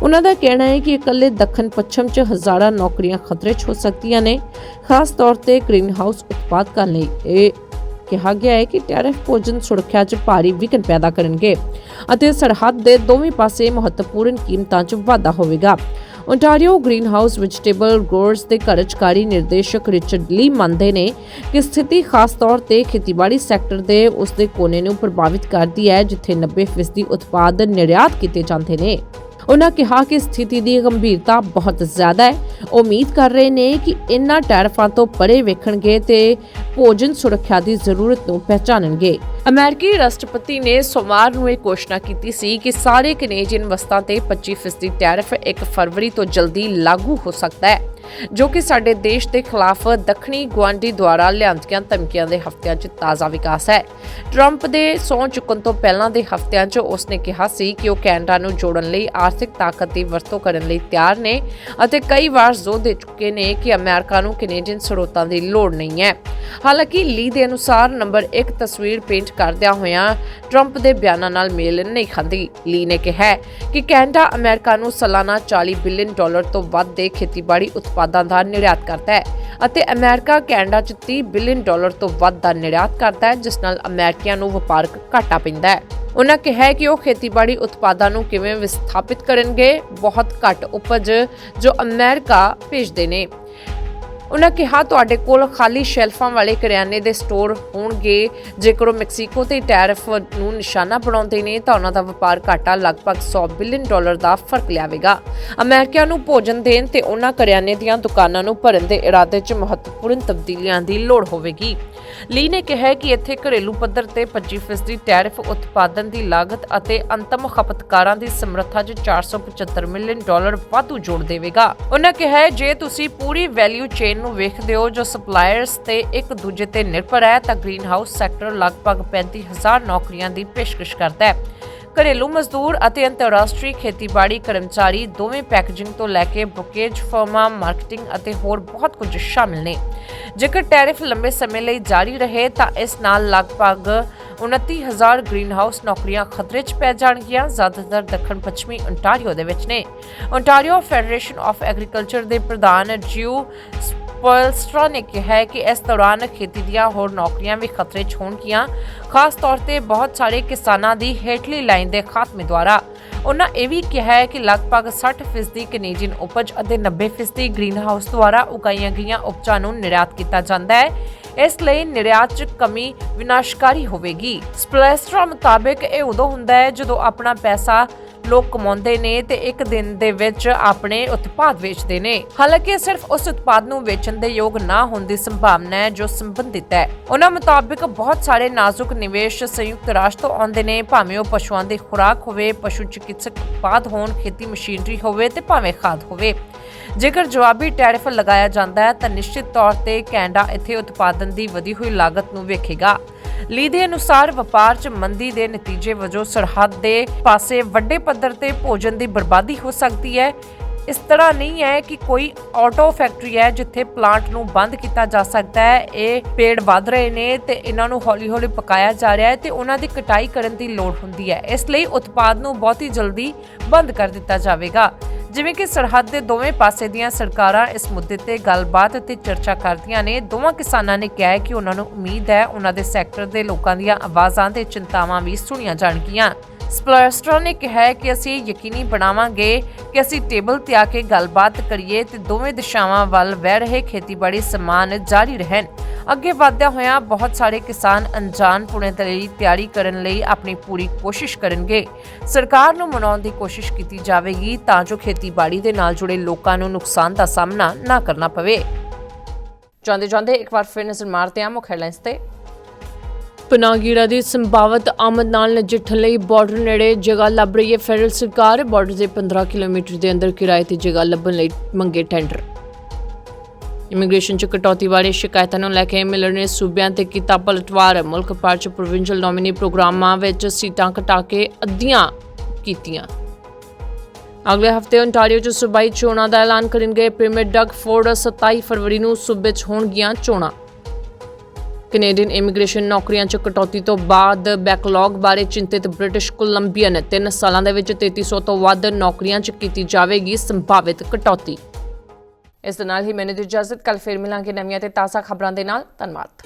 ਉਹਨਾਂ ਦਾ ਕਹਿਣਾ ਹੈ ਕਿ ਇਕੱਲੇ ਦੱਖਣ ਪੱਛਮ 'ਚ ਹਜ਼ਾਰਾਂ ਨੌਕਰੀਆਂ ਖਤਰੇ 'ਚ ਹੋ ਸਕਦੀਆਂ ਨੇ, ਖਾਸ ਤੌਰ ਤੇ ਗ੍ਰੀਨ ਹਾਊਸ ਉਤਪਾਦਕਾਂ ਲਈ। ਇਹ ਕਿਹਾ ਗਿਆ ਹੈ ਕਿ ਟੈਰਿਫ ਭੋਜਨ ਸੁਰੱਖਿਆ 'ਚ ਭਾਰੀ ਵਿਘਨ ਪੈਦਾ ਕਰਨਗੇ ਅਤੇ ਸਰਹੱਦ ਦੇ ਦੋਵੇਂ ਪਾਸੇ ਮਹੱਤਵਪੂਰਨ ਕੀਮਤਾਂ 'ਚ ਵਾਧਾ ਹੋਵੇਗਾ। Ontario greenhouse vegetable growers ਦੇ ਕਾਰਜਕਾਰੀ ਨਿਰਦੇਸ਼ਕ ਰਿਚਰਡ ਲੀ ਮੰਨਦੇ ਨੇ ਕਿ ਸਥਿਤੀ ਖਾਸ ਤੌਰ ਤੇ ਖੇਤੀਬਾੜੀ ਸੈਕਟਰ ਦੇ ਉਸ ਦੇ ਕੋਨੇ ਨੂੰ ਪ੍ਰਭਾਵਿਤ ਕਰਦੀ ਹੈ, ਜਿੱਥੇ 90% ਉਤਪਾਦ ਨਿਰਯਾਤ ਕੀਤੇ ਜਾਂਦੇ ਨੇ। ਉਹਨਾਂ ਕਿਹਾ ਕਿ ਸਥਿਤੀ ਦੀ ਗੰਭੀਰਤਾ ਬਹੁਤ ਜ਼ਿਆਦਾ ਹੈ। ਉਮੀਦ ਕਰ ਰਹੇ ਨੇ ਕਿ ਇਨ੍ਹਾਂ ਟੈਰਫਾਂ ਤੋਂ ਪਰੇ ਵੇਖਣਗੇ ਤੇ ਭੋਜਨ ਸੁਰੱਖਿਆ ਦੀ ਜ਼ਰੂਰਤ ਨੂੰ ਪਹਿਚਾਨਣਗੇ। ਅਮਰੀਕੀ ਰਾਸ਼ਟਰਪਤੀ ਨੇ ਸੋਮਵਾਰ ਨੂੰ ਇਹ ਘੋਸ਼ਣਾ ਕੀਤੀ ਸੀ ਕਿ ਸਾਰੇ ਕੈਨੇਡੀਅਨ ਵਸਤਾਂ ਤੇ 25% ਟੈਰਿਫ 1 ਫਰਵਰੀ ਤੋਂ ਜਲਦੀ ਲਾਗੂ ਹੋ ਸਕਦਾ ਹੈ। ਜੋ ਕਿ ਸਾਡੇ ਦੇਸ਼ ਦੇ ਖਿਲਾਫ ਦੱਖਣੀ ਗੁਆਂਢੀ ਦੁਆਰਾ ਲਿਆਂਦੀਆਂ ਧਮਕੀਆਂ ਦੇ ਹਫ਼ਤਿਆਂ 'ਚ ਤਾਜ਼ਾ ਵਿਕਾਸ ਹੈ। ਟਰੰਪ ਦੇ ਸਹੁੰ ਚੁੱਕਣ ਤੋਂ ਪਹਿਲਾਂ ਦੇ ਹਫ਼ਤਿਆਂ 'ਚ ਉਸਨੇ ਕਿਹਾ ਸੀ ਕਿ ਉਹ ਕੈਨੇਡਾ ਨੂੰ ਜੋੜਨ ਲਈ ਆਰਥਿਕ ਤਾਕਤ ਦੀ ਵਰਤੋਂ ਕਰਨ ਲਈ ਤਿਆਰ ਨੇ ਅਤੇ ਕਈ ਵਾਰ ਜ਼ੋਰ ਦੇ ਚੁੱਕੇ ਨੇ ਕਿ ਅਮਰੀਕਾ ਨੂੰ ਕੈਨੇਡੀਅਨ ਸਰੋਤਾਂ ਦੀ ਲੋੜ ਨਹੀਂ ਹੈ। ਹਾਲਾਂਕਿ ਲੀ ਦੇ ਅਨੁਸਾਰ ਨੰਬਰ 1 ਤਸਵੀਰ ਪੇਂਟ ਕਰਦਿਆਂ ਹੋਇਆਂ ਟਰੰਪ ਦੇ ਬਿਆਨਾਂ ਨਾਲ ਮੇਲ ਨਹੀਂ ਖਾਂਦੀ। ਲੀ ਨੇ ਕਿਹਾ ਕਿ ਕੈਨੇਡਾ ਅਮਰੀਕਾ ਨੂੰ ਸਾਲਾਨਾ 40 ਬਿਲੀਅਨ ਡਾਲਰ ਤੋਂ ਵੱਧ ਦੇ ਖੇਤੀਬਾੜੀ ਉਤਪਾਦਾਂ ਦਾ ਨਿਰਯਾਤ ਕਰਦਾ ਹੈ ਅਤੇ ਅਮਰੀਕਾ, ਕੈਨੇਡਾ 'ਚ 30 ਬਿਲੀਅਨ ਡਾਲਰ ਤੋਂ ਵੱਧ ਦਾ ਨਿਰਯਾਤ ਕਰਦਾ ਹੈ, ਜਿਸ ਨਾਲ ਅਮਰੀਕੀਆਂ ਨੂੰ ਵਪਾਰਕ ਘਾਟਾ ਪੈਂਦਾ ਹੈ। ਉਹਨਾਂ ਕਿਹਾ ਕਿ ਉਹ ਖੇਤੀਬਾੜੀ ਉਤਪਾਦਾਂ ਨੂੰ ਕਿਵੇਂ ਵਿਸਥਾਪਿਤ ਕਰਨਗੇ, ਬਹੁਤ ਘੱਟ ਉਪਜ ਜੋ ਅਮਰੀਕਾ ਭੇਜਦੇ ਨੇ। ਉਹਨਾਂ ਕਿਹਾ, ਤੁਹਾਡੇ ਕੋਲ ਖਾਲੀ ਸ਼ੈਲਫਾਂ ਵਾਲੇ ਕਰਿਆਨੇ ਦੇ ਸਟੋਰ ਹੋਣਗੇ। ਜੇਕਰ ਉਹ ਮੈਕਸੀਕੋ ਤੇ ਟੈਰਿਫ ਨੂੰ ਨਿਸ਼ਾਨਾ ਬਣਾਉਂਦੇ ਨੇ, ਤਾਂ ਉਹਨਾਂ ਦਾ ਵਪਾਰ ਘਾਟਾ ਲਗਭਗ 100 ਬਿਲੀਅਨ ਡਾਲਰ ਦਾ ਫ਼ਰਕ ਲਿਆਵੇਗਾ। ਅਮਰੀਕਾ ਨੂੰ ਭੋਜਨ ਦੇਣ ਤੇ ਉਹਨਾਂ ਕਰਿਆਨੇ ਦੀਆਂ ਦੁਕਾਨਾਂ ਨੂੰ ਭਰਨ ਦੇ ਇਰਾਦੇ 'ਚ ਮਹੱਤਵਪੂਰਨ ਤਬਦੀਲੀਆਂ ਦੀ ਲੋੜ ਹੋਵੇਗੀ। ਲੀ ਨੇ ਕਿਹਾ ਕਿ ਇੱਥੇ ਘਰੇਲੂ ਪੱਧਰ ਤੇ 25% ਟੈਰਿਫ ਉਤਪਾਦਨ ਦੀ ਲਾਗਤ ਅਤੇ ਅੰਤਮ ਖਪਤਕਾਰਾਂ ਦੀ ਸਮਰੱਥਾ 'ਚ 475 ਮਿਲੀਅਨ ਡਾਲਰ ਵਾਧੂ ਜੋੜ ਦੇਵੇਗਾ। ਉਹਨਾਂ ਕਿਹਾ, ਜੇ ਤੁਸੀਂ ਪੂਰੀ ਵੈਲਿਊ ਚੇਨ ਨੂੰ ਵੇਖਦੇ ਹੋ, ਜੋ ਸਪਲਾਇਰਸ ਤੇ ਇੱਕ ਦੂਜੇ ਤੇ ਨਿਰਭਰ ਹੈ, ਤਾਂ ਗ੍ਰੀਨ ਹਾਊਸ ਸੈਕਟਰ ਲਗਭਗ 35000 ਨੌਕਰੀਆਂ ਦੀ ਪੇਸ਼ਕਸ਼ ਕਰਦਾ ਹੈ। ਘਰੇਲੂ ਮਜ਼ਦੂਰ ਅਤੇ ਅੰਤਰਰਾਸ਼ਟਰੀ ਖੇਤੀਬਾੜੀ ਕਰਮਚਾਰੀ ਦੋਵੇਂ ਪੈਕੇਜਿੰਗ ਤੋਂ ਲੈ ਕੇ ਬੁਕੇਜ, ਫਰਮਾਂ, ਮਾਰਕੀਟਿੰਗ ਅਤੇ ਹੋਰ ਬਹੁਤ ਕੁਝ ਸ਼ਾਮਿਲ ਨੇ। ਜੇਕਰ ਟੈਰਿਫ ਲੰਬੇ ਸਮੇਂ ਲਈ ਜਾਰੀ ਰਹੇ, ਤਾਂ ਇਸ ਨਾਲ ਲਗਭਗ 29000 ਗ੍ਰੀਨ ਨੌਕਰੀਆਂ ਖਤਰੇ 'ਚ ਪੈ ਜਾਣਗੀਆਂ। ਜ਼ਿਆਦਾਤਰ ਦੱਖਣ ਪੱਛਮੀ ਓਨਟਾਰੀਓ ਦੇ ਵਿੱਚ ਨੇ। ਓਨਟਾਰੀਓ ਫੈਡਰੇਸ਼ਨ ਆਫ ਐਗਰੀਕਲਚਰ ਦੇ ਪ੍ਰਧਾਨ ਜਿਊ ਸਪੋਇਲਸਟਰਾ ਨੇ ਕਿਹਾ ਕਿ ਇਸ ਦੌਰਾਨ ਖੇਤੀ ਦੀਆਂ ਹੋਰ ਨੌਕਰੀਆਂ ਵੀ ਖਤਰੇ 'ਚ ਹੋਣਗੀਆਂ, ਖਾਸ ਤੌਰ ਤੇ ਬਹੁਤ ਸਾਰੇ ਕਿਸਾਨਾਂ ਦੀ ਹੇਠਲੀ ਲਾਈਨ ਦੇ ਖਾਤਮੇ ਦੁਆਰਾ। ਉਹਨਾਂ ਇਹ ਵੀ ਕਿਹਾ ਕਿ ਲਗਭਗ 60% ਕੈਨੇਡੀਅਨ ਉਪਜ ਅਤੇ 90% ਗ੍ਰੀਨਹਾਊਸ ਦੁਆਰਾ ਉਗਾਈਆਂ ਗਈਆਂ ਉਪਜਾਂ ਨੂੰ ਨਿਰਯਾਤ ਕੀਤਾ ਜਾਂਦਾ ਹੈ। ਇਸ ਲਈ ਨਿਰਯਾਤ 'ਚ ਕਮੀ ਵਿਨਾਸ਼ਕਾਰੀ ਹੋਵੇਗੀ। ਸਪਲੈਸਟਰਾ ਮੁਤਾਬਕ ਇਹ ਉਦੋਂ ਹੁੰਦਾ ਹੈ ਜਦੋਂ ਆਪਣਾ ਪੈਸਾ ਲੋਕ ਕਮਾਉਂਦੇ ਨੇ ਤੇ ਇੱਕ ਦਿਨ ਦੇ ਵਿੱਚ ਆਪਣੇ ਉਤਪਾਦ ਵੇਚਦੇ ਨੇ। ਹਾਲਾਂਕਿ ਸਿਰਫ ਉਸ ਉਤਪਾਦ ਨੂੰ ਵੇਚਣ ਦੇ ਯੋਗ ਨਾ ਹੋਣ ਦੀ ਸੰਭਾਵਨਾ ਹੈ ਜੋ ਸੰਬੰਧਿਤ ਹੈ। ਉਹਨਾਂ ਮੁਤਾਬਕ ਬਹੁਤ ਸਾਰੇ ਨਾਜ਼ੁਕ ਨਿਵੇਸ਼ ਸੰਯੁਕਤ ਰਾਸ਼ਟਰ ਤੋਂ ਆਉਂਦੇ ਨੇ, ਭਾਵੇਂ ਉਹ ਪਸ਼ੂਆਂ ਦੀ ਖੁਰਾਕ ਹੋਵੇ, ਪਸ਼ੂ ਚਿਕਿਤਸਕ ਉਤਪਾਦ ਹੋਣ, ਖੇਤੀ ਮਸ਼ੀਨਰੀ ਹੋਵੇ ਤੇ ਭਾਵੇਂ ਖਾਦ ਹੋਵੇ। ਜੇਕਰ ਜਵਾਬੀ ਟੈਰਿਫ ਲਗਾਇਆ ਜਾਂਦਾ ਹੈ, ਤਾਂ ਨਿਸ਼ਚਿਤ ਤੌਰ ਤੇ ਕੈਨੇਡਾ ਇੱਥੇ ਉਤਪਾਦਨ ਦੀ ਵਧੀ ਹੋਈ ਲਾਗਤ ਨੂੰ ਵੇਖੇਗਾ। ਲੀ ਦੇ ਅਨੁਸਾਰ ਵਪਾਰ 'ਚ ਮੰਦੀ ਦੇ ਨਤੀਜੇ ਵਜੋਂ ਸਰਹੱਦ ਦੇ ਪਾਸੇ ਵੱਡੇ ਪੱਧਰ ਤੇ ਭੋਜਨ ਦੀ ਬਰਬਾਦੀ ਹੋ ਸਕਦੀ ਹੈ। ਇਸ ਤਰ੍ਹਾਂ ਨਹੀਂ ਹੈ ਕਿ ਕੋਈ ਆਟੋ ਫੈਕਟਰੀ ਹੈ ਜਿੱਥੇ ਪਲਾਂਟ ਨੂੰ ਬੰਦ ਕੀਤਾ ਜਾ ਸਕਦਾ ਹੈ। ਇਹ ਪੇੜ ਵਧ ਰਹੇ ਨੇ ਤੇ ਇਹਨਾਂ ਨੂੰ ਹੌਲੀ-ਹੌਲੀ ਪਕਾਇਆ ਜਾ ਰਿਹਾ ਹੈ ਤੇ ਉਹਨਾਂ ਦੀ ਕਟਾਈ ਕਰਨ ਦੀ ਲੋੜ ਹੁੰਦੀ ਹੈ। ਇਸ ਲਈ ਉਤਪਾਦ ਨੂੰ ਬਹੁਤੀ ਜਲਦੀ ਬੰਦ ਕਰ ਦਿੱਤਾ ਜਾਵੇਗਾ। ਜਿਵੇਂ ਕਿ ਸਰਹੱਦ ਦੇ ਦੋਵੇਂ ਪਾਸੇ ਦੀਆਂ ਸਰਕਾਰਾਂ ਇਸ ਮੁੱਦੇ ਤੇ ਗੱਲਬਾਤ ਅਤੇ ਚਰਚਾ ਕਰਦੀਆਂ ਨੇ। ਦੋਵਾਂ ਕਿਸਾਨਾਂ ਨੇ ਕਿਹਾ ਹੈ ਕਿ ਉਹਨਾਂ ਨੂੰ ਉਮੀਦ ਹੈ ਉਹਨਾਂ ਦੇ ਸੈਕਟਰ ਦੇ ਲੋਕਾਂ ਦੀਆਂ ਆਵਾਜ਼ਾਂ ਤੇ ਚਿੰਤਾਵਾਂ ਵੀ ਸੁਣੀਆਂ ਜਾਣਗੀਆਂ। ਸਪਲਰਸਟਰ ਨੇ ਕਿਹਾ ਕਿ ਅਸੀਂ ਯਕੀਨੀ ਬਣਾਵਾਂਗੇ ਕਿ ਅਸੀਂ ਟੇਬਲ ਤੇ ਆ ਕੇ ਗੱਲਬਾਤ ਕਰੀਏ ਤੇ ਦੋਵੇਂ ਦਿਸ਼ਾਵਾਂ ਵੱਲ ਵਹਿ ਰਹੇ ਖੇਤੀਬਾੜੀ ਸਮਾਨ ਜਾਰੀ ਰਹਿਣ। ਅੱਗੇ ਵਧਦਿਆਂ ਹੋਇਆਂ ਬਹੁਤ ਸਾਰੇ ਕਿਸਾਨ ਅਣਜਾਣ ਪੁਣੇ ਦੇ ਲਈ ਤਿਆਰੀ ਕਰਨ ਲਈ ਆਪਣੀ ਪੂਰੀ ਕੋਸ਼ਿਸ਼ ਕਰਨਗੇ। ਸਰਕਾਰ ਨੂੰ ਮਨਾਉਣ ਦੀ ਕੋਸ਼ਿਸ਼ ਕੀਤੀ ਜਾਵੇਗੀ ਤਾਂ ਜੋ ਖੇਤੀਬਾੜੀ ਦੇ ਨਾਲ ਜੁੜੇ ਲੋਕਾਂ ਨੂੰ ਨੁਕਸਾਨ ਦਾ ਸਾਹਮਣਾ ਨਾ ਕਰਨਾ ਪਵੇ। ਜਾਂਦੇ ਜਾਂਦੇ ਇੱਕ ਵਾਰ ਫਿਰ ਨਜ਼ਰ ਮਾਰਦੇ ਹਾਂ ਮੁੱਖ ਹੈਡਲਾਈਨਸ ਤੇ। ਪਨਾਗੀੜਾ ਦੀ ਸੰਭਾਵਤ ਆਮਦ ਨਾਲ ਨਜਿੱਠਣ ਲਈ ਬਾਰਡਰ ਨੇੜੇ ਜਗ੍ਹਾ ਲੱਭ ਰਹੀ ਹੈ ਫੈਡਰਲ ਸਰਕਾਰ। ਬਾਰਡਰ ਦੇ 15 ਕਿਲੋਮੀਟਰ ਦੇ ਅੰਦਰ ਕਿਰਾਏ ਤੇ ਜਗ੍ਹਾ ਲੱਭਣ ਲਈ ਮੰਗੇ ਟੈਂਡਰ। ਇਮੀਗ੍ਰੇਸ਼ਨ ਚ ਕਟੌਤੀ ਬਾਰੇ ਸ਼ਿਕਾਇਤਾਂ ਨੂੰ ਲੈ ਕੇ ਮਿਲਰ ਨੇ ਸੂਬਿਆਂ ਤੇ ਕੀਤਾ ਪਲਟਵਾਰ। ਮੁਲਕ ਭਰ ਚ ਪ੍ਰੋਵਿੰਸ਼ੀਅਲ ਨੋਮੀਨੀ ਪ੍ਰੋਗਰਾਮਾਂ ਵਿੱਚ ਸੀਟਾਂ ਘਟਾ ਕੇ ਅੱਧੀਆਂ ਕੀਤੀਆਂ। ਅਗਲੇ ਹਫ਼ਤੇ ਓਨਟਾਰੀਓ ਚ ਸੂਬਾਈ ਚੋਣਾਂ ਦਾ ਐਲਾਨ ਕਰਨਗੇ। ਪ੍ਰੀਮੀਅਰ ਡਗ ਫੋਰਡ 27 ਫਰਵਰੀ ਨੂੰ ਸੂਬੇ 'ਚ ਹੋਣਗੀਆਂ ਚੋਣਾਂ। ਕੈਨੇਡੀਅਨ ਇਮੀਗ੍ਰੇਸ਼ਨ ਨੌਕਰੀਆਂ 'ਚ ਕਟੌਤੀ ਤੋਂ ਬਾਅਦ ਬੈਕਲੌਗ ਬਾਰੇ ਚਿੰਤਿਤ ਬ੍ਰਿਟਿਸ਼ ਕੋਲੰਬੀਆ ਨੇ 3 ਸਾਲਾਂ ਦੇ ਵਿੱਚ 3300 ਤੋਂ ਵੱਧ ਨੌਕਰੀਆਂ 'ਚ ਕੀਤੀ ਜਾਵੇਗੀ ਸੰਭਾਵਿਤ ਕਟੌਤੀ। ਇਸ ਦੇ ਨਾਲ ਹੀ ਮੈਨੂੰ ਦੀ ਇਜਾਜ਼ਤ ਕੱਲ ਫਿਰ ਮਿਲਾਂਗੇ ਨਵੀਆਂ ਤੇ ਤਾਜ਼ਾ ਖਬਰਾਂ ਦੇ ਨਾਲ। ਧੰਨਵਾਦ।